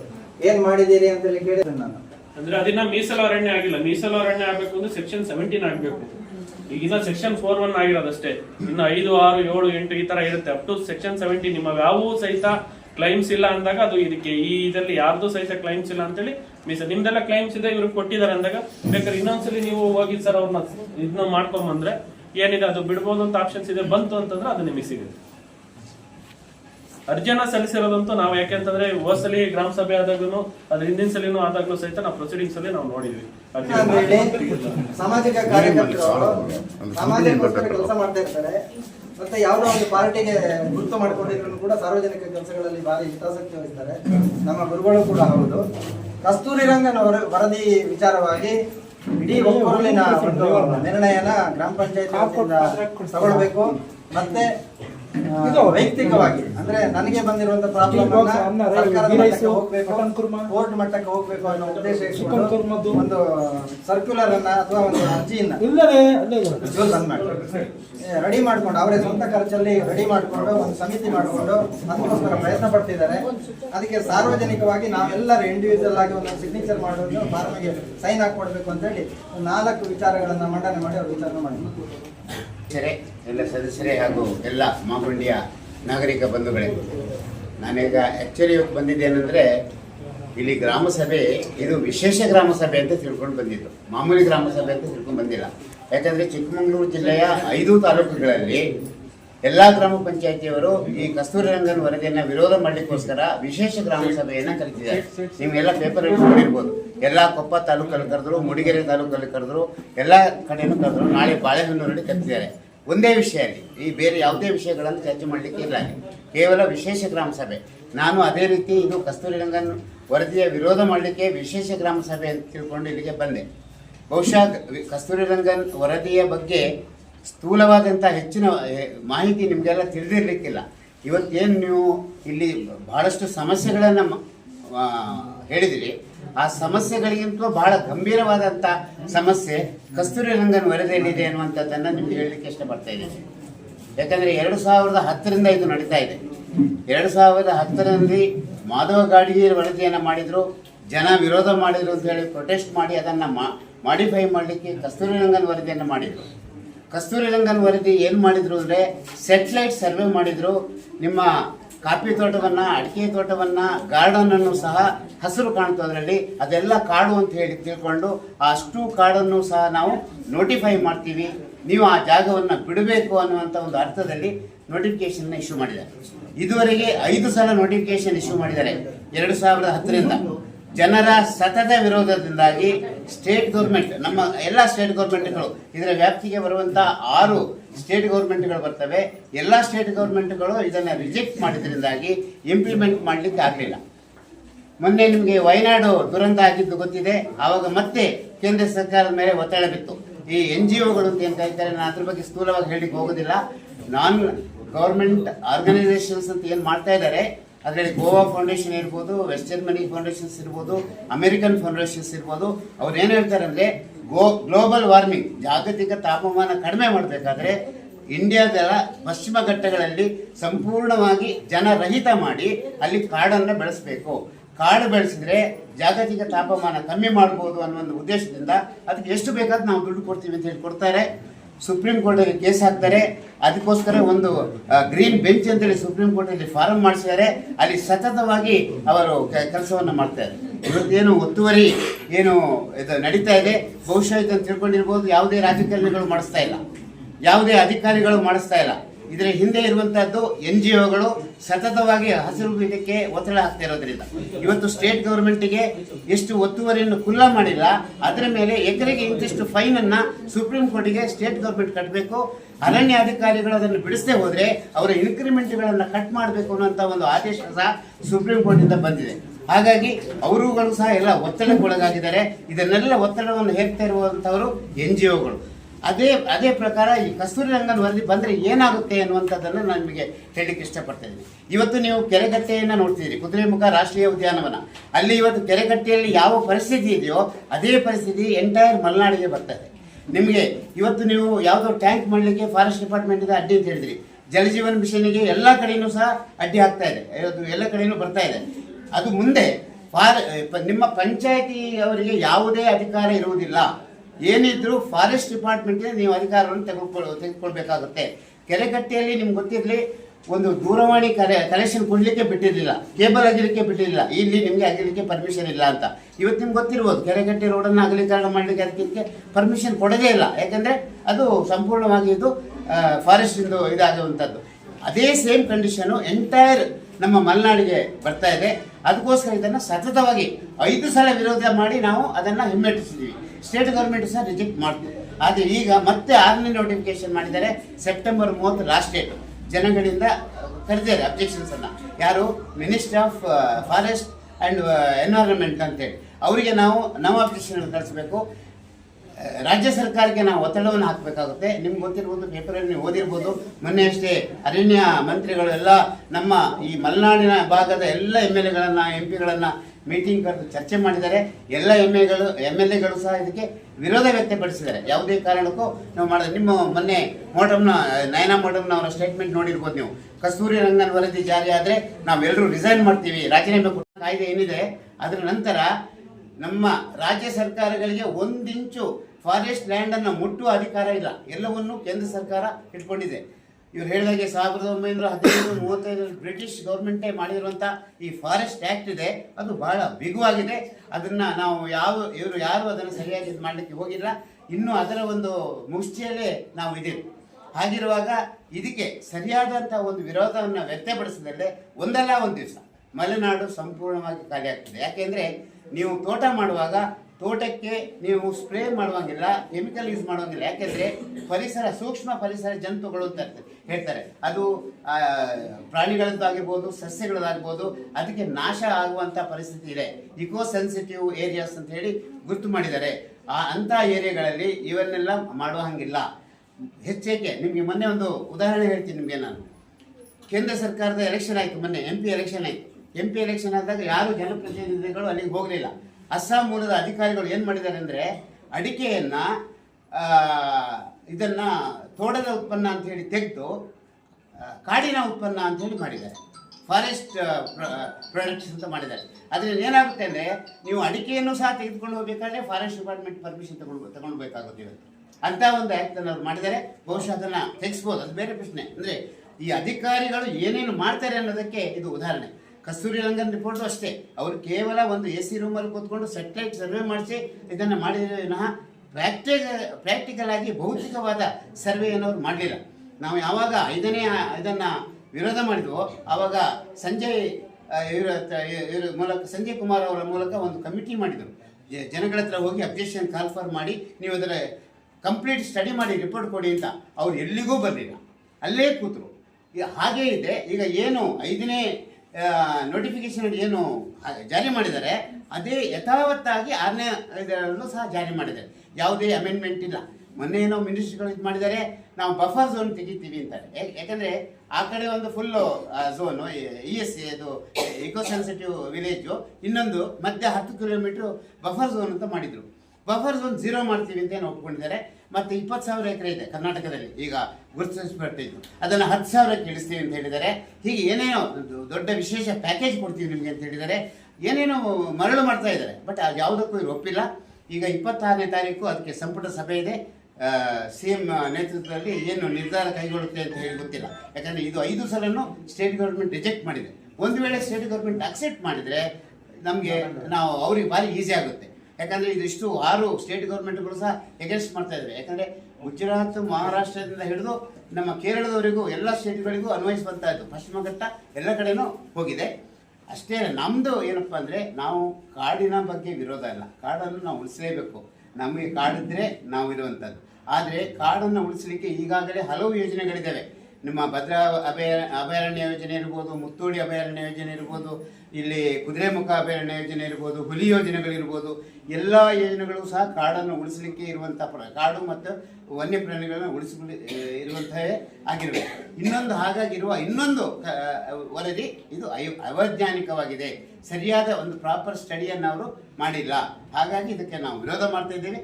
ಏನ್ ಮಾಡಿದ್ದೀರಿ ಅಂತ ಹೇಳಿ ನಾನು. ಅಂದ್ರೆ ಅದನ್ನ ಮೀಸಲು ಅರಣ್ಯ ಆಗಿಲ್ಲ. ಮೀಸಲು ಅರಣ್ಯ ಆಗ್ಬೇಕು ಅಂದ್ರೆ ಸೆಕ್ಷನ್ ಸೆವೆಂಟೀನ್ ಆಗ್ಬೇಕು. ಈಗಿನ ಸೆಕ್ಷನ್ ಫೋರ್ ಒನ್ ಆಗಿರೋದಷ್ಟೇ. ಇನ್ನು ಐದು, ಆರು, ಏಳು, ಎಂಟು ಈ ತರ ಇರುತ್ತೆ. ಅಪ್ ಟು ಸೆಕ್ಷನ್ ಸೆವೆಂಟಿ ನಿಮ್ಮ ಯಾವೂ ಸಹಿತ ಕ್ಲೈಮ್ಸ್ ಇಲ್ಲ ಅಂದಾಗ ಅದು ಇದಕ್ಕೆ ಈ ಇದರಲ್ಲಿ ಯಾರ್ದು ಸಹಿತ ಕ್ಲೈಮ್ಸ್ ಇಲ್ಲ ಅಂತೇಳಿ ಮೀಸ. ನಿಮ್ದೆಲ್ಲ ಕ್ಲೈಮ್ಸ್ ಇದೆ ಇವ್ರಿಗೆ ಕೊಟ್ಟಿದ್ದಾರೆ ಅಂದಾಗ ಬೇಕಾದ್ರೆ ಇನ್ನೊಂದ್ಸಲಿ ನೀವು ಹೋಗಿ ಸರ್ ಅವ್ರನ್ನ ಇದನ್ನ ಮಾಡ್ಕೊಂಡ್ ಬಂದ್ರೆ ಏನಿದೆ ಅದು ಬಿಡ್ಬೋದು ಅಂತ ಆಪ್ಷನ್ಸ್ ಇದೆ, ಬಂತು ಅಂತಂದ್ರೆ ಅದು ನಿಮಗೆ ಸಿಗುತ್ತೆ. ಅರ್ಜಿಯನ್ನ ಸಲ್ಲಿಸಿರೋದಂತೂ ನಾವು ಯಾಕೆಂತಂದ್ರೆ ಹೋದ್ಸಲಿ ಗ್ರಾಮ ಸಭೆ ಆದಾಗೂ ಅದ್ರ ಹಿಂದಿನ ಸಲಿನೂ ಆದಾಗ್ಲೂ ಸಹಿತ ನಾವು ಪ್ರೊಸೀಡಿಂಗ್ಸ್ ಅಲ್ಲಿ ನಾವು ನೋಡಿದ್ವಿ. ಸಾಮಾಜಿಕ ಕಾರ್ಯಕರ್ತರು ಸಮಾಜಕ್ಕೋಸ್ಕರ ಕೆಲಸ ಮಾಡ್ತಾ ಇರ್ತಾರೆ. ಮತ್ತೆ ಯಾವುದೋ ಒಂದು ಪಾರ್ಟಿಗೆ ಗುರುತು ಮಾಡ್ಕೊಂಡಿದ್ರು ಕೂಡ ಸಾರ್ವಜನಿಕ ಕೆಲಸಗಳಲ್ಲಿ ಭಾರಿ ಹಿತಾಸಕ್ತಿ ವಹಿಸ್ತಾರೆ. ನಮ್ಮ ಗುರುಗಳು ಕೂಡ ಹೌದು. ಕಸ್ತೂರಿ ರಂಗನ್ ಅವರ ವರದಿ ವಿಚಾರವಾಗಿ ಇಡೀ ಒಕ್ಕೂರಿನ ಒಂದು ನಿರ್ಣಯನ ಗ್ರಾಮ ಪಂಚಾಯತ್ ತಗೊಳ್ಬೇಕು. ಮತ್ತೆ ವೈಯಕ್ತಿಕವಾಗಿ ಅಂದ್ರೆ ನನಗೆ ಬಂದಿರುವಂತ ಪ್ರಾಬ್ಲಮ್ ಕೋರ್ಟ್ ಮಟ್ಟಕ್ಕೆ ಹೋಗ್ಬೇಕು ಅನ್ನೋ ಉದ್ದೇಶ ಒಂದು ಸರ್ಕ್ಯುಲರ್ ಅನ್ನ ಅಥವಾ ಒಂದು ಅರ್ಜಿಯನ್ನ ರೆಡಿ ಮಾಡ್ಕೊಂಡು ಅವರೇ ಸ್ವಂತ ಖರ್ಚಲ್ಲಿ ರೆಡಿ ಮಾಡ್ಕೊಂಡು ಒಂದು ಸಮಿತಿ ಮಾಡಿಕೊಂಡು ಅದಕ್ಕೋಸ್ಕರ ಪ್ರಯತ್ನ ಪಡ್ತಿದ್ದಾರೆ. ಅದಕ್ಕೆ ಸಾರ್ವಜನಿಕವಾಗಿ ನಾವೆಲ್ಲರೂ ಇಂಡಿವಿಜುವಲ್ ಆಗಿ ಒಂದು ಸಿಗ್ನೇಚರ್ ಮಾಡೋದು ಫಾರ್ಮಿಗೆ ಸೈನ್ ಹಾಕೊಡ್ಬೇಕು ಅಂತ ಹೇಳಿ ಒಂದು ನಾಲ್ಕು ವಿಚಾರಗಳನ್ನ ಮಂಡನೆ ಮಾಡಿ ಅವ್ರು ವಿಚಾರಣೆ ಮಾಡಿದ್ರು ಸರಿ ಎಲ್ಲ ಸದಸ್ಯರೇ ಹಾಗೂ ಎಲ್ಲ ಮಾಗುಂಡಿಯ ನಾಗರಿಕ ಬಂಧುಗಳೇ. ನಾನೀಗ ಆ್ಯಕ್ಚುಲಿ ಇವತ್ತು ಬಂದಿದ್ದೇನೆಂದರೆ, ಇಲ್ಲಿ ಗ್ರಾಮ ಸಭೆ, ಇದು ವಿಶೇಷ ಗ್ರಾಮ ಸಭೆ ಅಂತ ತಿಳ್ಕೊಂಡು ಬಂದಿದ್ದು. ಮಾಮೂಲಿ ಗ್ರಾಮ ಸಭೆ ಅಂತ ತಿಳ್ಕೊಂಡು ಬಂದಿಲ್ಲ. ಯಾಕಂದರೆ ಚಿಕ್ಕಮಗಳೂರು ಜಿಲ್ಲೆಯ ಐದು ತಾಲೂಕುಗಳಲ್ಲಿ ಎಲ್ಲ ಗ್ರಾಮ ಪಂಚಾಯಿತಿಯವರು ಈ ಕಸ್ತೂರಿ ರಂಗನ ವರದಿಯನ್ನು ವಿರೋಧ ಮಾಡಲಿಕ್ಕೋಸ್ಕರ ವಿಶೇಷ ಗ್ರಾಮ ಸಭೆಯನ್ನು ಕರೆದಿದ್ದಾರೆ ನೀವೆಲ್ಲ ಪೇಪರಲ್ಲಿ ನೋಡಿರ್ಬೋದು ಎಲ್ಲ ಕೊಪ್ಪ ತಾಲೂಕಲ್ಲಿ ಕರೆದ್ರು, ಮೂಡಿಗೆರೆ ತಾಲೂಕಲ್ಲಿ ಕರೆದ್ರು, ಎಲ್ಲ ಕಡೆಯೂ ಕರೆದ್ರು, ನಾಳೆ ಬಾಳೆಹೊನ್ನೂರಲ್ಲಿ ಕರೆದಿದ್ದಾರೆ ಒಂದೇ ವಿಷಯ ಅಲ್ಲಿ ಈ ಬೇರೆ ಯಾವುದೇ ವಿಷಯಗಳನ್ನು ಚರ್ಚೆ ಮಾಡಲಿಕ್ಕೆ ಇಲ್ಲ. ಕೇವಲ ವಿಶೇಷ ಗ್ರಾಮ ಸಭೆ. ನಾನು ಅದೇ ರೀತಿ ಇದು ಕಸ್ತೂರಿ ರಂಗನ್ ವರದಿಯ ವಿರೋಧ ಮಾಡಲಿಕ್ಕೆ ವಿಶೇಷ ಗ್ರಾಮ ಸಭೆ ಅಂತ ತಿಳ್ಕೊಂಡು ಇಲ್ಲಿಗೆ ಬಂದೆ. ಬಹುಶಃ ಕಸ್ತೂರಿ ರಂಗನ್ ವರದಿಯ ಬಗ್ಗೆ ಸ್ಥೂಲವಾದಂಥ ಹೆಚ್ಚಿನ ಮಾಹಿತಿ ನಿಮಗೆಲ್ಲ ತಿಳಿದಿರಲಿಕ್ಕಿಲ್ಲ. ಇವತ್ತೇನು ನೀವು ಇಲ್ಲಿ ಬಹಳಷ್ಟು ಸಮಸ್ಯೆಗಳನ್ನು ಹೇಳಿದಿರಿ. ಆ ಸಮಸ್ಯೆಗಳಿಗಿಂತ ಬಹಳ ಗಂಭೀರವಾದಂಥ ಸಮಸ್ಯೆ ಕಸ್ತೂರಿ ರಂಗನ್ ವರದಿಯಲ್ಲಿದೆ ಅನ್ನುವಂಥದ್ದನ್ನು ನಿಮ್ಗೆ ಹೇಳಲಿಕ್ಕೆ ಇಷ್ಟಪಡ್ತಾ ಇದ್ದೀನಿ. ಯಾಕಂದರೆ ಎರಡು ಸಾವಿರದ ಹತ್ತರಿಂದ ಇದು ನಡೀತಾ ಇದೆ. ಎರಡು ಸಾವಿರದ ಹತ್ತರಲ್ಲಿ ಮಾಧವ ಗಾಡ್ಗೀರ್ ವರದಿಯನ್ನು ಮಾಡಿದರು, ಜನ ವಿರೋಧ ಮಾಡಿದ್ರು ಅಂತ ಹೇಳಿ ಪ್ರೊಟೆಸ್ಟ್ ಮಾಡಿ ಅದನ್ನು ಮಾಡಿಫೈ ಮಾಡಲಿಕ್ಕೆ ಕಸ್ತೂರಿ ರಂಗನ್ ವರದಿಯನ್ನು ಮಾಡಿದರು. ಕಸ್ತೂರಿ ರಂಗನ್ ವರದಿ ಏನು ಮಾಡಿದ್ರು ಅಂದರೆ ಸೆಟ್ಲೈಟ್ ಸರ್ವೆ ಮಾಡಿದರು. ನಿಮ್ಮ ಕಾಫಿ ತೋಟವನ್ನು, ಅಡಿಕೆ ತೋಟವನ್ನು ಗಾರ್ಡನನ್ನು ಸಹ ಹಸಿರು ಕಾಣ್ತು ಅದರಲ್ಲಿ. ಅದೆಲ್ಲ ಕಾಡು ಅಂತ ಹೇಳಿ ತಿಳ್ಕೊಂಡು ಅಷ್ಟು ಕಾಡನ್ನು ಸಹ ನಾವು ನೋಟಿಫೈ ಮಾಡ್ತೀವಿ. ನೀವು ಆ ಜಾಗವನ್ನು ಬಿಡಬೇಕು ಅನ್ನುವಂಥ ಒಂದು ಅರ್ಥದಲ್ಲಿ ನೋಟಿಫಿಕೇಶನ್ ಇಶ್ಯೂ ಮಾಡಿದ್ದಾರೆ. ಇದುವರೆಗೆ ಐದು ಸಲ ನೋಟಿಫಿಕೇಶನ್ ಇಶ್ಯೂ ಮಾಡಿದ್ದಾರೆ. ಎರಡು ಸಾವಿರದ ಹತ್ತರಿಂದ. ಜನರ ಸತತ ವಿರೋಧದಿಂದಾಗಿ ಸ್ಟೇಟ್ ಗೌರ್ಮೆಂಟ್ ನಮ್ಮ ಎಲ್ಲ ಸ್ಟೇಟ್ ಗೌರ್ಮೆಂಟ್ಗಳು ಇದರ ವ್ಯಾಪ್ತಿಗೆ ಬರುವಂಥ ಆರು ಸ್ಟೇಟ್ ಗೌರ್ಮೆಂಟ್ಗಳು ಬರ್ತವೆ. ಎಲ್ಲ ಸ್ಟೇಟ್ ಗೌರ್ಮೆಂಟ್ಗಳು ಇದನ್ನು ರಿಜೆಕ್ಟ್ ಮಾಡಿದ್ರಿಂದಾಗಿ ಇಂಪ್ಲಿಮೆಂಟ್ ಮಾಡಲಿಕ್ಕೆ ಆಗಲಿಲ್ಲ. ಮೊನ್ನೆ ನಿಮಗೆ ವಯನಾಡು ದುರಂತ ಆಗಿದ್ದು ಗೊತ್ತಿದೆ. ಆವಾಗ ಮತ್ತೆ ಕೇಂದ್ರ ಸರ್ಕಾರದ ಮೇಲೆ ಒತ್ತಡ ಬಿತ್ತು. ಈ ಎನ್ ಜಿ ಒಗಳು ಅಂತ ಏನು ಕರೀತಾರೆ, ನಾನು ಅದ್ರ ಬಗ್ಗೆ ಸ್ಥೂಲವಾಗಿ ಹೇಳಲಿಕ್ಕೆ ಹೋಗೋದಿಲ್ಲ. ನಾನ್ ಗೌರ್ಮೆಂಟ್ ಆರ್ಗನೈಸೇಷನ್ಸ್ ಅಂತ ಏನು ಮಾಡ್ತಾ ಇದ್ದಾರೆ, ಅದರಲ್ಲಿ ಗೋವಾ ಫೌಂಡೇಶನ್ ಇರ್ಬೋದು, ವೆಸ್ಟ್ ಜರ್ಮನಿ ಫೌಂಡೇಶನ್ಸ್ ಇರ್ಬೋದು, ಅಮೆರಿಕನ್ ಫೌಂಡೇಶನ್ಸ್ ಇರ್ಬೋದು, ಅವ್ರು ಏನು ಹೇಳ್ತಾರೆ ಅಂದರೆ ಗೋ ಗ್ಲೋಬಲ್ ವಾರ್ಮಿಂಗ್ ಜಾಗತಿಕ ತಾಪಮಾನ ಕಡಿಮೆ ಮಾಡಬೇಕಾದ್ರೆ ಇಂಡಿಯಾದ ಪಶ್ಚಿಮ ಘಟ್ಟಗಳಲ್ಲಿ ಸಂಪೂರ್ಣವಾಗಿ ಜನರಹಿತ ಮಾಡಿ ಅಲ್ಲಿ ಕಾಡನ್ನು ಬೆಳೆಸಬೇಕು. ಕಾಡು ಬೆಳೆಸಿದ್ರೆ ಜಾಗತಿಕ ತಾಪಮಾನ ಕಮ್ಮಿ ಮಾಡ್ಬೋದು ಅನ್ನೋ ಒಂದು ಉದ್ದೇಶದಿಂದ ಅದಕ್ಕೆ ಎಷ್ಟು ಬೇಕಾದ್ರೂ ನಾವು ದುಡ್ಡು ಕೊಡ್ತೀವಿ ಅಂತ ಹೇಳಿ ಕೊಡ್ತಾರೆ. ಸುಪ್ರೀಂ ಕೋರ್ಟಲ್ಲಿ ಕೇಸ್ ಹಾಕ್ತಾರೆ. ಅದಕ್ಕೋಸ್ಕರ ಒಂದು ಗ್ರೀನ್ ಬೆಂಚ್ ಅಂತೇಳಿ ಸುಪ್ರೀಂ ಕೋರ್ಟಲ್ಲಿ ಫಾರಂ ಮಾಡಿಸಿದ್ದಾರೆ. ಅಲ್ಲಿ ಸತತವಾಗಿ ಅವರು ಕೆಲಸವನ್ನು ಮಾಡ್ತಾರೆ ಇವತ್ತೇನು ಒತ್ತುವರಿ, ಏನು ಇದು ನಡೀತಾ ಇದೆ. ಬಹುಶಃ ಇದನ್ನು ತಿಳ್ಕೊಂಡಿರ್ಬೋದು, ಯಾವುದೇ ರಾಜಕಾರಣಿಗಳು ಮಾಡಿಸ್ತಾ ಇಲ್ಲ. ಯಾವುದೇ ಅಧಿಕಾರಿಗಳು ಮಾಡಿಸ್ತಾ ಇಲ್ಲ. ಇದರ ಹಿಂದೆ ಇರುವಂತಹದ್ದು ಎನ್ ಜಿ ಒಗಳು ಸತತವಾಗಿ ಹಸಿರು ಬೀಟಕ್ಕೆ ಒತ್ತಡ ಹಾಕ್ತಾ ಇರೋದ್ರಿಂದ. ಇವತ್ತು ಸ್ಟೇಟ್ ಗೌರ್ಮೆಂಟ್ಗೆ ಎಷ್ಟು ಒತ್ತುವರಿಯನ್ನು ಖುಲ್ಲಾ ಮಾಡಿಲ್ಲ, ಅದರ ಮೇಲೆ ಎಕರೆಗೆ ಇಂತಿಷ್ಟು ಫೈನ್ ಅನ್ನ ಸುಪ್ರೀಂ ಕೋರ್ಟಿಗೆ ಸ್ಟೇಟ್ ಗೌರ್ಮೆಂಟ್ ಕಟ್ಟಬೇಕು ಅರಣ್ಯ ಅಧಿಕಾರಿಗಳು ಅದನ್ನು ಬಿಡಿಸದೆ ಹೋದ್ರೆ ಅವರ ಇನ್ಕ್ರಿಮೆಂಟ್ಗಳನ್ನು ಕಟ್ ಮಾಡಬೇಕು ಅನ್ನುವಂಥ ಒಂದು ಆದೇಶ ಸಹ ಸುಪ್ರೀಂ ಕೋರ್ಟಿಂದ ಬಂದಿದೆ. ಹಾಗಾಗಿ ಅವರುಗಳು ಸಹ ಎಲ್ಲ ಒತ್ತಡಕ್ಕೆ ಒಳಗಾಗಿದ್ದಾರೆ ಇದನ್ನೆಲ್ಲ ಒತ್ತಡವನ್ನು ಹೇರ್ತಾ ಇರುವಂಥವರು ಎನ್ ಜಿ ಒಗಳು ಅದೇ ಅದೇ ಪ್ರಕಾರ ಈ ಕಸ್ತೂರಿ ರಂಗನ್ ವರದಿ ಬಂದರೆ ಏನಾಗುತ್ತೆ ಅನ್ನುವಂಥದ್ದನ್ನು ನಾನು ನಿಮಗೆ ಹೇಳಲಿಕ್ಕೆ ಇಷ್ಟಪಡ್ತಾಯಿದ್ದೀನಿ ಇವತ್ತು ನೀವು ಕೆರೆಗಟ್ಟೆಯನ್ನು ನೋಡ್ತಿದ್ದೀರಿ. ಕುದುರೆಮುಖ ರಾಷ್ಟ್ರೀಯ ಉದ್ಯಾನವನ. ಅಲ್ಲಿ ಇವತ್ತು ಕೆರೆಗಟ್ಟೆಯಲ್ಲಿ ಯಾವ ಪರಿಸ್ಥಿತಿ ಇದೆಯೋ ಅದೇ ಪರಿಸ್ಥಿತಿ ಎಂಟೈರ್ ಮಲೆನಾಡಿಗೆ ಬರ್ತದೆ ನಿಮಗೆ ಇವತ್ತು ನೀವು ಯಾವುದೋ ಟ್ಯಾಂಕ್ ಮಾಡಲಿಕ್ಕೆ ಫಾರೆಸ್ಟ್ ಡಿಪಾರ್ಟ್ಮೆಂಟಿಂದ ಅಡ್ಡಿ ಅಂತ ಹೇಳಿದ್ರಿ. ಜಲಜೀವನ್ ಮಿಷನ್ಗೆ ಎಲ್ಲ ಕಡೆಯೂ ಸಹ ಅಡ್ಡಿ ಆಗ್ತಾ ಇದೆ. ಇವತ್ತು ಎಲ್ಲ ಕಡೆಯೂ ಬರ್ತಾ ಇದೆ. ಅದು ಮುಂದೆ ಫಾರ್ ನಿಮ್ಮ ಪಂಚಾಯತಿ ಅವರಿಗೆ ಯಾವುದೇ ಅಧಿಕಾರ ಇರುವುದಿಲ್ಲ. ಏನಿದ್ರು ಫಾರೆಸ್ಟ್ ಡಿಪಾರ್ಟ್ಮೆಂಟ್ಗೆ ನೀವು ಅಧಿಕಾರವನ್ನು ತೆಗೆದುಕೊಳ್ಳ ತೆಗೆದುಕೊಳ್ಬೇಕಾಗುತ್ತೆ. ಕೆರೆಕಟ್ಟೆಯಲ್ಲಿ ನಿಮ್ಗೆ ಗೊತ್ತಿರಲಿ, ಒಂದು ದೂರವಾಣಿ ಕರೆ ಕನೆಕ್ಷನ್ ಕೊಡಲಿಕ್ಕೆ ಬಿಟ್ಟಿರಲಿಲ್ಲ, ಕೇಬಲ್ ಆಗಿಲಿಕ್ಕೆ ಬಿಟ್ಟಿರಲಿಲ್ಲ, ಇಲ್ಲಿ ನಿಮಗೆ ಅಗಿಲಿಕ್ಕೆ ಪರ್ಮಿಷನ್ ಇಲ್ಲ ಅಂತ. ಇವತ್ತು ನಿಮ್ಗೆ ಗೊತ್ತಿರ್ಬೋದು, ಕೆರೆಕಟ್ಟೆ ರೋಡನ್ನು ಅಗಲೀಕರಣ ಮಾಡಲಿಕ್ಕೆ ಅದಕ್ಕೆ ಪರ್ಮಿಷನ್ ಕೊಡೋದೇ ಇಲ್ಲ. ಯಾಕಂದರೆ ಅದು ಸಂಪೂರ್ಣವಾಗಿ ಇದು ಫಾರೆಸ್ಟಿಂದು ಇದಾಗುವಂಥದ್ದು. ಅದೇ ಸೇಮ್ ಕಂಡೀಷನು ಎಂಟೈರ್ ನಮ್ಮ ಮಲೆನಾಡಿಗೆ ಬರ್ತಾ ಇದೆ. ಅದಕ್ಕೋಸ್ಕರ ಇದನ್ನು ಸತತವಾಗಿ ಐದು ಸಲ ವಿರೋಧ ಮಾಡಿ ನಾವು ಅದನ್ನು ಹಿಮ್ಮೆಟ್ಟಿಸಿದ್ದೀವಿ ಸ್ಟೇಟ್ ಗೌರ್ಮೆಂಟ್ ಸಹ ರಿಜೆಕ್ಟ್ ಮಾಡ್ತೀವಿ ಆದರೆ ಈಗ ಮತ್ತೆ ಆರನೇ ನೋಟಿಫಿಕೇಶನ್ ಮಾಡಿದ್ದಾರೆ ಸೆಪ್ಟೆಂಬರ್ ಮೂವತ್ತು ಲಾಸ್ಟ್ ಡೇಟ್ ಜನಗಳಿಂದ ಕರೆದಿದ್ದಾರೆ ಅಬ್ಜೆಕ್ಷನ್ಸ್ ಅನ್ನ. ಯಾರು? Ministry of forest and environment ಅಂತೇಳಿ. ಅವರಿಗೆ ನಾವು ನಮ್ಮ ಅಬ್ಜೆಕ್ಷನ್ ಕಳಿಸ್ಬೇಕು ರಾಜ್ಯ ಸರ್ಕಾರಕ್ಕೆ ನಾವು ಒತ್ತಡವನ್ನು ಹಾಕಬೇಕಾಗುತ್ತೆ. ನಿಮ್ಗೆ ಗೊತ್ತಿರ್ಬೋದು ಪೇಪರಲ್ಲಿ ನೀವು ಓದಿರ್ಬೋದು. ಮೊನ್ನೆ ಅಷ್ಟೇ ಅರಣ್ಯ ಮಂತ್ರಿಗಳು ಎಲ್ಲ ನಮ್ಮ ಈ ಮಲೆನಾಡಿನ ಭಾಗದ ಎಲ್ಲ ಎಂ ಎಲ್ ಎಗಳನ್ನು ಎಂ ಪಿಗಳನ್ನು ಮೀಟಿಂಗ್ ಕರೆದು ಚರ್ಚೆ ಮಾಡಿದ್ದಾರೆ ಎಲ್ಲ ಎಂ ಎಗಳು ಎಂ ಎಲ್ ಎಗಳು ಸಹ ಇದಕ್ಕೆ ವಿರೋಧ ವ್ಯಕ್ತಪಡಿಸಿದ್ದಾರೆ. ಯಾವುದೇ ಕಾರಣಕ್ಕೂ ನಾವು ಮಾಡಿದ್ರೆ ನಿಮ್ಮ ಮೊನ್ನೆ ಮೋಟಮ್ನ, ನಯನಾ ಮೋಟಮ್ನವರ ಸ್ಟೇಟ್ಮೆಂಟ್ ನೋಡಿರ್ಬೋದು ನೀವು. ಕಸ್ತೂರಿ ರಂಗನ್ ವರದಿ ಜಾರಿ ಆದರೆ ನಾವೆಲ್ಲರೂ ರಿಸೈನ್ ಮಾಡ್ತೀವಿ. ರಾಜೀನಾಮೆ ಕೊಟ್ಟ ಕಾಯ್ದೆ ಏನಿದೆ, ಅದರ ನಂತರ ನಮ್ಮ ರಾಜ್ಯ ಸರ್ಕಾರಗಳಿಗೆ ಒಂದಿಂಚು ಫಾರೆಸ್ಟ್ ಲ್ಯಾಂಡನ್ನು ಮುಟ್ಟುವ ಅಧಿಕಾರ ಇಲ್ಲ. ಎಲ್ಲವನ್ನು ಕೇಂದ್ರ ಸರ್ಕಾರ ಇಟ್ಕೊಂಡಿದೆ. ಇವ್ರು ಹೇಳಿದಾಗೆ ಸಾವಿರದ ಒಂಬೈನೂರ ಹದಿನೈದು ಮೂವತ್ತೈದರಲ್ಲಿ ಬ್ರಿಟಿಷ್ ಗೌರ್ಮೆಂಟೇ ಮಾಡಿರುವಂಥ ಈ ಫಾರೆಸ್ಟ್ ಆ್ಯಕ್ಟ್ ಇದೆ. ಅದು ಬಹಳ ಬಿಗುವಾಗಿದೆ. ಅದನ್ನು ನಾವು ಯಾವ, ಇವರು ಯಾರು ಅದನ್ನು ಸರಿಯಾಗಿ ಇದು ಮಾಡಲಿಕ್ಕೆ ಹೋಗಿಲ್ಲ. ಇನ್ನೂ ಅದರ ಒಂದು ಮುಷ್ಟಿಯಲ್ಲೇ ನಾವು ಇದ್ದೀವಿ ಹಾಗಿರುವಾಗ ಇದಕ್ಕೆ ಸರಿಯಾದಂಥ ಒಂದು ವಿರೋಧವನ್ನು ವ್ಯಕ್ತಪಡಿಸಿದಲ್ಲಿ ಒಂದಲ್ಲ ಒಂದು ದಿವಸ ಮಲೆನಾಡು ಸಂಪೂರ್ಣವಾಗಿ ಖಾಲಿ ಆಗ್ತದೆ. ಯಾಕೆಂದರೆ ನೀವು ತೋಟ ಮಾಡುವಾಗ ತೋಟಕ್ಕೆ ನೀವು ಸ್ಪ್ರೇ ಮಾಡುವಂಗಿಲ್ಲ, ಕೆಮಿಕಲ್ ಯೂಸ್ ಮಾಡುವಂಗಿಲ್ಲ. ಯಾಕೆಂದರೆ ಪರಿಸರ, ಸೂಕ್ಷ್ಮ ಪರಿಸರ ಜಂತುಗಳು ಅಂತ ಹೇಳ್ತಾರೆ. ಅದು ಪ್ರಾಣಿಗಳದ್ದಾಗಿರ್ಬೋದು, ಸಸ್ಯಗಳದ್ದಾಗಿರ್ಬೋದು, ಅದಕ್ಕೆ ನಾಶ ಆಗುವಂಥ ಪರಿಸ್ಥಿತಿ ಇದೆ. ಇಕೋ ಸೆನ್ಸಿಟಿವ್ ಏರಿಯಾಸ್ ಅಂತ ಹೇಳಿ ಗುರುತು ಮಾಡಿದ್ದಾರೆ. ಆ, ಅಂಥ ಏರಿಯಾಗಳಲ್ಲಿ ಇವನ್ನೆಲ್ಲ ಮಾಡುವ ಹಂಗಿಲ್ಲ ಹೆಚ್ಚೇಕೆ, ನಿಮಗೆ ಮೊನ್ನೆ ಒಂದು ಉದಾಹರಣೆ ಹೇಳ್ತೀನಿ ನಿಮಗೆ ನಾನು. ಕೇಂದ್ರ ಸರ್ಕಾರದ ಎಲೆಕ್ಷನ್ ಆಯಿತು ಮೊನ್ನೆ ಎಂ ಪಿ ಎಲೆಕ್ಷನ್ ಆಯಿತು. ಎಂ ಪಿ ಎಲೆಕ್ಷನ್ ಆದಾಗ ಯಾರು ಜನಪ್ರತಿನಿಧಿಗಳು ಅಲ್ಲಿಗೆ ಹೋಗಲಿಲ್ಲ. ಅಸ್ಸಾಂ ಮೂಲದ ಅಧಿಕಾರಿಗಳು ಏನು ಮಾಡಿದ್ದಾರೆ ಅಂದರೆ ಅಡಿಕೆಯನ್ನು ಇದನ್ನು ತೋಟದ ಉತ್ಪನ್ನ ಅಂತ ಹೇಳಿ ತೆಗೆದು ಕಾಡಿನ ಉತ್ಪನ್ನ ಅಂತ ಹೇಳಿ ಮಾಡಿದ್ದಾರೆ. ಫಾರೆಸ್ಟ್ ಪ್ರಾಡಕ್ಟ್ಸ್ ಅಂತ ಮಾಡಿದ್ದಾರೆ. ಅದರಿಂದ ಏನಾಗುತ್ತೆ ಅಂದರೆ ನೀವು ಅಡಿಕೆಯನ್ನು ಸಹ ತೆಗೆದುಕೊಂಡು ಹೋಗಬೇಕಾದ್ರೆ ಫಾರೆಸ್ಟ್ ಡಿಪಾರ್ಟ್ಮೆಂಟ್ ಪರ್ಮಿಷನ್ ತಗೊಂಡು ತಗೊಳ್ಬೇಕಾಗುತ್ತೆ ಇವತ್ತು. ಅಂತ ಒಂದು ಆ್ಯಕ್ಟನ್ನು ಅವ್ರು ಮಾಡಿದ್ದಾರೆ. ಬಹುಶಃ ಅದನ್ನು ತೆಗೆಸ್ಬೋದು. ಅದು ಬೇರೆ ಪ್ರಶ್ನೆ. ಅಂದರೆ ಈ ಅಧಿಕಾರಿಗಳು ಏನೇನು ಮಾಡ್ತಾರೆ ಅನ್ನೋದಕ್ಕೆ ಇದು ಉದಾಹರಣೆ. ಕಸ್ತೂರಿ ರಂಗನ್ ರಿಪೋರ್ಟು ಅಷ್ಟೇ. ಅವರು ಕೇವಲ ಒಂದು ಎ ಸಿ ರೂಮಲ್ಲಿ ಕೂತ್ಕೊಂಡು ಸೆಟಲೈಟ್ ಸರ್ವೆ ಮಾಡಿಸಿ ಇದನ್ನು ಮಾಡಿದರೆ ವಿನಃ ಪ್ರಾಕ್ಟಿಕ ಪ್ರಾಕ್ಟಿಕಲ್ ಆಗಿ ಭೌತಿಕವಾದ ಸರ್ವೆಯನ್ನು ಅನ್ನೋರು ಮಾಡಲಿಲ್ಲ. ನಾವು ಯಾವಾಗ ಐದನೇ, ಇದನ್ನು ವಿರೋಧ ಮಾಡಿದ್ವೋ, ಆವಾಗ ಸಂಜಯ್ ಇವರ ಮೂಲಕ, ಸಂಜಯ್ ಕುಮಾರ್ ಅವರ ಮೂಲಕ ಒಂದು ಕಮಿಟಿ ಮಾಡಿದರು. ಜನಗಳ ಹತ್ರ ಹೋಗಿ ಅಬ್ಜೆಕ್ಷನ್ ಕಾಲ್ಫರ್ ಮಾಡಿ, ನೀವು ಅದರ ಕಂಪ್ಲೀಟ್ ಸ್ಟಡಿ ಮಾಡಿ ರಿಪೋರ್ಟ್ ಕೊಡಿ ಅಂತ ಅವ್ರು ಎಲ್ಲಿಗೂ ಬರಲಿಲ್ಲ ಅಲ್ಲೇ ಕೂತರು. ಹಾಗೇ ಇದೆ. ಈಗ ಏನು ಐದನೇ ನೋಟಿಫಿಕೇಶನ್ ಏನು ಜಾರಿ ಮಾಡಿದ್ದಾರೆ, ಅದೇ ಯಥಾವತ್ತಾಗಿ ಆರನೇ ಇದರಲ್ಲೂ ಸಹ ಜಾರಿ ಮಾಡಿದ್ದಾರೆ. ಯಾವುದೇ ಅಮೆಂಡ್ಮೆಂಟ್ ಇಲ್ಲ. ಮೊನ್ನೆ ಏನೋ ಮಿನಿಸ್ಟ್ರಿಗಳು ಇದು ಮಾಡಿದ್ದಾರೆ, ನಾವು ಬಫರ್ ಝೋನ್ ತೆಗಿತೀವಿ ಅಂತಾರೆ. ಯಾಕಂದರೆ ಯಾಕಂದ್ರೆ ಆ ಕಡೆ ಒಂದು ಫುಲ್ಲು ಝೋನು ಇ ಎಸ್ ಇದು ಇಕೋ ಸೆನ್ಸಿಟಿವ್ ವಿಲೇಜು ಇನ್ನೊಂದು ಮಧ್ಯ ಹತ್ತು ಕಿಲೋಮೀಟ್ರು ಬಫರ್ ಝೋನ್ ಅಂತ ಮಾಡಿದರು. ಬಫರ್ ಝೋನ್ ಝೀರೋ ಮಾಡ್ತೀವಿ ಅಂತ ಏನು ಒಪ್ಕೊಂಡಿದ್ದಾರೆ. ಮತ್ತೆ ಇಪ್ಪತ್ತು ಸಾವಿರ ಎಕರೆ ಇದೆ ಕರ್ನಾಟಕದಲ್ಲಿ. ಈಗ ಗುರುತಿಸಲ್ಪಟ್ಟಿದ್ದು ಅದನ್ನು ಹತ್ತು ಸಾವಿರಕ್ಕೆ ಇಳಿಸ್ತೀವಿ ಅಂತ ಹೇಳಿದರೆ ಹೀಗೆ ಏನೇನೋ ಒಂದು ದೊಡ್ಡ ವಿಶೇಷ ಪ್ಯಾಕೇಜ್ ಕೊಡ್ತೀವಿ ನಿಮಗೆ ಅಂತ ಹೇಳಿದರೆ ಏನೇನೋ ಮರಳು ಮಾಡ್ತಾ ಇದ್ದಾರೆ. ಬಟ್ ಅದು ಯಾವುದಕ್ಕೂ ಇವ್ರು ಒಪ್ಪಿಲ್ಲ. ಈಗ ಇಪ್ಪತ್ತಾರನೇ ತಾರೀಕು ಅದಕ್ಕೆ ಸಂಪುಟ ಸಭೆ ಇದೆ. ಸಿ ಎಂ ನೇತೃತ್ವದಲ್ಲಿ ಏನು ನಿರ್ಧಾರ ಕೈಗೊಳ್ಳುತ್ತೆ ಅಂತ ಹೇಳಿ ಗೊತ್ತಿಲ್ಲ. ಯಾಕಂದರೆ ಇದು ಐದು ಸಲನೂ ಸ್ಟೇಟ್ ಗೌರ್ಮೆಂಟ್ ರಿಜೆಕ್ಟ್ ಮಾಡಿದೆ. ಒಂದು ವೇಳೆ ಸ್ಟೇಟ್ ಗೌರ್ಮೆಂಟ್ ಅಕ್ಸೆಪ್ಟ್ ಮಾಡಿದರೆ ನಮಗೆ ನಾವು ಅವ್ರಿಗೆ ಭಾರಿ ಈಸಿ ಆಗುತ್ತೆ. ಯಾಕಂದರೆ ಇದಿಷ್ಟು ಆರು ಸ್ಟೇಟ್ ಗೌರ್ಮೆಂಟ್ಗಳು ಸಹ ಎಗೇನ್ಸ್ಟ್ ಮಾಡ್ತಾ ಇದ್ದಾರೆ ಯಾಕಂದರೆ ಗುಜರಾತ್, ಮಹಾರಾಷ್ಟ್ರದಿಂದ ಹಿಡಿದು ನಮ್ಮ ಕೇರಳದವರೆಗೂ ಎಲ್ಲ ಸ್ಟೇಟ್ಗಳಿಗೂ ಅನ್ವಯಿಸುವಂತ ಇತ್ತು ಪಶ್ಚಿಮ ಘಟ್ಟ ಎಲ್ಲ ಕಡೆನೂ ಹೋಗಿದೆ. ಅಷ್ಟೇ ನಮ್ಮದು ಏನಪ್ಪ ಅಂದರೆ ನಾವು ಕಾಡಿನ ಬಗ್ಗೆ ವಿರೋಧ ಇಲ್ಲ. ಕಾಡನ್ನು ನಾವು ಉಳಿಸಲೇಬೇಕು. ನಮಗೆ ಕಾಡಿದ್ರೆ ನಾವು ಇರುವಂಥದ್ದು ಆದರೆ ಕಾಡನ್ನು ಉಳಿಸಲಿಕ್ಕೆ ಈಗಾಗಲೇ ಹಲವು ಯೋಜನೆಗಳಿದ್ದಾವೆ. ನಿಮ್ಮ ಭದ್ರಾ ಅಭಯ ಅಭಯಾರಣ್ಯ ಯೋಜನೆ ಇರ್ಬೋದು, ಮುತ್ತೋಡಿ ಅಭಯಾರಣ್ಯ ಯೋಜನೆ ಇರ್ಬೋದು ಇಲ್ಲಿ ಕುದುರೆಮುಖ ಅಭಯಾರಣ್ಯ ಯೋಜನೆ ಇರ್ಬೋದು, ಹುಲಿ ಯೋಜನೆಗಳಿರ್ಬೋದು ಎಲ್ಲ ಯೋಜನೆಗಳು ಸಹ ಕಾಡನ್ನು ಉಳಿಸಲಿಕ್ಕೆ ಇರುವಂಥ ಪ್ರ, ಕಾಡು ಮತ್ತು ವನ್ಯ ಪ್ರಾಣಿಗಳನ್ನು ಉಳಿಸಿ ಇರುವಂತಹೇ ಆಗಿರಬೇಕು. ಇನ್ನೊಂದು ಹಾಗಾಗಿರುವ ಇನ್ನೊಂದು ವರದಿ ಇದು ಅಯ, ಅವೈಜ್ಞಾನಿಕವಾಗಿದೆ. ಸರಿಯಾದ ಒಂದು ಪ್ರಾಪರ್ ಸ್ಟಡಿಯನ್ನು ಅವರು ಮಾಡಿಲ್ಲ. ಹಾಗಾಗಿ ಇದಕ್ಕೆ ನಾವು ವಿರೋಧ ಮಾಡ್ತಾ ಇದ್ದೇವೆ.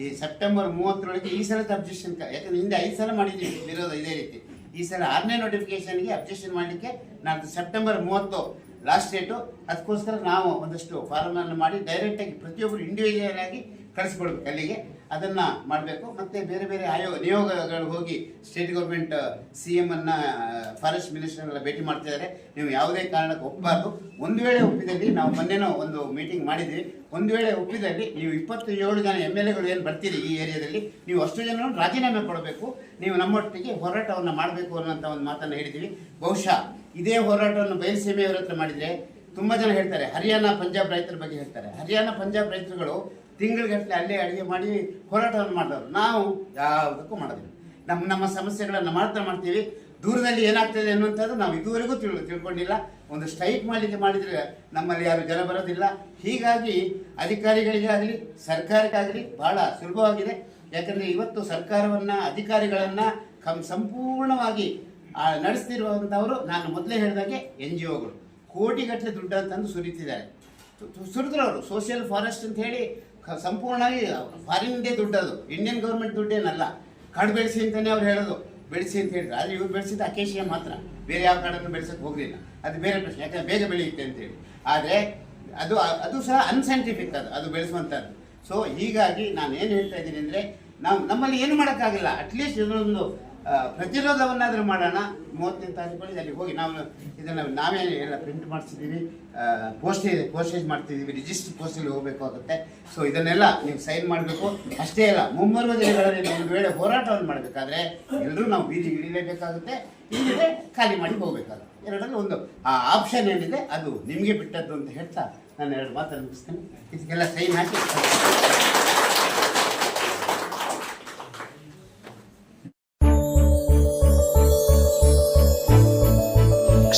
ಈ ಸೆಪ್ಟೆಂಬರ್ ಮೂವತ್ತರೊಳಗೆ ಈ ಸಲದ ಅಬ್ಜೆಕ್ಷನ್ ಯಾಕಂದ್ರೆ ಹಿಂದೆ ಐದು ಸಲ ಮಾಡಿದ್ದೀವಿ ವಿರೋಧ ಇದೇ ರೀತಿ. ಈ ಸಲ ಆರನೇ ನೋಟಿಫಿಕೇಶನ್ಗೆ ಅಬ್ಜೆಕ್ಷನ್ ಮಾಡಲಿಕ್ಕೆ ನಾನು ಸೆಪ್ಟೆಂಬರ್ ಮೂವತ್ತು. ಲಾಸ್ಟ್ ಡೇಟು ಅದಕ್ಕೋಸ್ಕರ ನಾವು ಒಂದಷ್ಟು ಫಾರಮನ್ನು ಮಾಡಿ ಡೈರೆಕ್ಟಾಗಿ ಪ್ರತಿಯೊಬ್ಬರು ಇಂಡಿವಿಜುವಲ್ ಆಗಿ ಕಳಿಸ್ಕೊಡ್ಬೇಕು ಅಲ್ಲಿಗೆ. ಅದನ್ನು ಮಾಡಬೇಕು. ಮತ್ತು ಬೇರೆ ಬೇರೆ ಆಯೋಗ ನಿಯೋಗಗಳು ಹೋಗಿ ಸ್ಟೇಟ್ ಗೌರ್ಮೆಂಟ್ ಸಿ ಎಂ ಅನ್ನ ಫಾರೆಸ್ಟ್ ಮಿನಿಸ್ಟರ್ನೆಲ್ಲ ಭೇಟಿ ಮಾಡ್ತಿದ್ದಾರೆ ನೀವು ಯಾವುದೇ ಕಾರಣಕ್ಕೆ ಒಪ್ಪಬಾರ್ದು ಒಂದು ವೇಳೆ ಒಪ್ಪಿದಲ್ಲಿ ನಾವು ಮೊನ್ನೆನೋ ಒಂದು ಮೀಟಿಂಗ್ ಮಾಡಿದ್ವಿ. ಒಂದು ವೇಳೆ ಒಪ್ಪಿದಲ್ಲಿ ನೀವು ಇಪ್ಪತ್ತು ಏಳು ಜನ ಎಂ ಎಲ್ ಎಗಳು ಏನು ಬರ್ತೀರಿ ಈ ಏರಿಯಾದಲ್ಲಿ, ನೀವು ಅಷ್ಟು ಜನ ರಾಜೀನಾಮೆ ಕೊಡಬೇಕು. ನೀವು ನಮ್ಮೊಟ್ಟಿಗೆ ಹೋರಾಟವನ್ನು ಮಾಡಬೇಕು ಅನ್ನೋಂಥ ಒಂದು ಮಾತನ್ನು ಹೇಳಿದ್ದೀವಿ. ಬಹುಶಃ ಇದೇ ಹೋರಾಟವನ್ನು ಬಯಲುಸೀಮೆಯವರ ಹತ್ರ ಮಾಡಿದರೆ ತುಂಬ ಜನ ಹೇಳ್ತಾರೆ, ಹರಿಯಾಣ ಪಂಜಾಬ್ ರೈತರ ಬಗ್ಗೆ ಹೇಳ್ತಾರೆ. ಹರಿಯಾಣ ಪಂಜಾಬ್ ರೈತರುಗಳು ತಿಂಗಳಿಗಟ್ಟಲೆ ಅಲ್ಲೇ ಅಡುಗೆ ಮಾಡಿ ಹೋರಾಟವನ್ನು ಮಾಡಿದವರು. ನಾವು ಯಾವುದಕ್ಕೂ ಮಾಡೋದಿಲ್ಲ. ನಮ್ಮ ನಮ್ಮ ಸಮಸ್ಯೆಗಳನ್ನು ಮಾತ್ರ ಮಾಡ್ತೀವಿ. ದೂರದಲ್ಲಿ ಏನಾಗ್ತದೆ ಅನ್ನುವಂಥದ್ದು ನಾವು ಇದುವರೆಗೂ ತಿಳ್ ತಿಳ್ಕೊಂಡಿಲ್ಲ. ಒಂದು ಸ್ಟ್ರೈಕ್ ಮಾಡಲಿಕ್ಕೆ ಮಾಡಿದರೆ ನಮ್ಮಲ್ಲಿ ಯಾರು ಜನ ಬರೋದಿಲ್ಲ. ಹೀಗಾಗಿ ಅಧಿಕಾರಿಗಳಿಗಾಗಲಿ, ಸರ್ಕಾರಕ್ಕಾಗಲಿ ಬಹಳ ಸುಲಭವಾಗಿದೆ. ಯಾಕಂದರೆ ಇವತ್ತು ಸರ್ಕಾರವನ್ನು, ಅಧಿಕಾರಿಗಳನ್ನು ಕಂ, ಸಂಪೂರ್ಣವಾಗಿ ನಡೆಸ್ತಿರುವಂಥವರು ನಾನು ಮೊದಲೇ ಹೇಳಿದಾಗೆ ಎನ್ ಜಿ ಒಗಳು. ಕೋಟಿಗಟ್ಟಲೆ ದುಡ್ಡು ಅಂತಂದು ಸುರಿತಿದ್ದಾರೆ. ಸುರಿದ್ರವರು. ಸೋಷಿಯಲ್ ಫಾರೆಸ್ಟ್ ಅಂತ ಹೇಳಿ ಸಂಪೂರ್ಣವಾಗಿ ಫಾರಿನ್ದೇ ಅದು ಇಂಡಿಯನ್ ಗೌರ್ಮೆಂಟ್ ದುಡ್ಡೇನಲ್ಲ. ಕಾಡು ಬೆಳೆಸಿ ಅಂತಲೇ ಅವ್ರು ಹೇಳೋದು. ಬೆಳೆಸಿ ಅಂತ ಹೇಳಿದ್ರು. ಆದರೆ ಇವ್ರು ಬೆಳೆಸಿದ ಅಕೇಶಿಯ ಮಾತ್ರ. ಬೇರೆ ಯಾವ ಕಾಡನ್ನು ಬೆಳೆಸೋಕೆ ಹೋಗಲಿಲ್ಲ. ಅದು ಬೇರೆ ಪ್ರಶ್ನೆ. ಯಾಕಂದ್ರೆ ಬೇಗ ಬೆಳೆಯುತ್ತೆ ಅಂತೇಳಿ ಆದರೆ ಅದು ಅದು ಸಹ ಅನ್ಸೈಂಟಿಫಿಕ್ ಅದು. ಅದು ಬೆಳೆಸುವಂಥದ್ದು. ಸೊ ಹೀಗಾಗಿ ನಾನು ಏನು ಹೇಳ್ತಾ ಇದ್ದೀನಿ ಅಂದರೆ, ನಾವು ನಮ್ಮಲ್ಲಿ ಏನು ಮಾಡೋಕ್ಕಾಗಿಲ್ಲ. ಅಟ್ಲೀಸ್ಟ್ ಇದೊಂದು ಪ್ರತಿರೋಧವನ್ನಾದರೂ ಮಾಡೋಣ. ಮೂವತ್ತನೇ ತಾರೀಕು ಅಲ್ಲಿ ಹೋಗಿ ನಾವು ಇದನ್ನು ನಾವೇ ಎಲ್ಲ ಪ್ರಿಂಟ್ ಮಾಡಿಸಿದ್ದೀವಿ. ಪೋಸ್ಟೇಜ್ ಪೋಸ್ಟೇಜ್ ಮಾಡ್ತಿದ್ದೀವಿ. ರಿಜಿಸ್ಟರ್ ಪೋಸ್ಟಲ್ಲಿ ಹೋಗಬೇಕಾಗುತ್ತೆ ಸೊ ಇದನ್ನೆಲ್ಲ ನೀವು ಸೈನ್ ಮಾಡಬೇಕು. ಅಷ್ಟೇ ಅಲ್ಲ, ಮುಂಬರುವ ದಿನಗಳಲ್ಲಿ ಒಂದು ವೇಳೆ ಹೋರಾಟವನ್ನು ಮಾಡಬೇಕಾದ್ರೆ ಎಲ್ಲರೂ ನಾವು ಬೀದಿಗೆ ಇಳಿಲೇಬೇಕಾಗುತ್ತೆ. ಇಲ್ಲದೆ ಖಾಲಿ ಮಾಡಿ ಹೋಗಬೇಕಾಗುತ್ತೆ. ಎರಡರಲ್ಲಿ ಒಂದು, ಆ ಆಪ್ಷನ್ ಏನಿದೆ ಅದು ನಿಮಗೆ ಬಿಟ್ಟದ್ದು ಅಂತ ಹೇಳ್ತಾ ನಾನು ಎರಡು ಮಾತು ಮುಗಿಸ್ತೇನೆ. ಇದಕ್ಕೆಲ್ಲ ಸೈನ್ ಹಾಕಿ.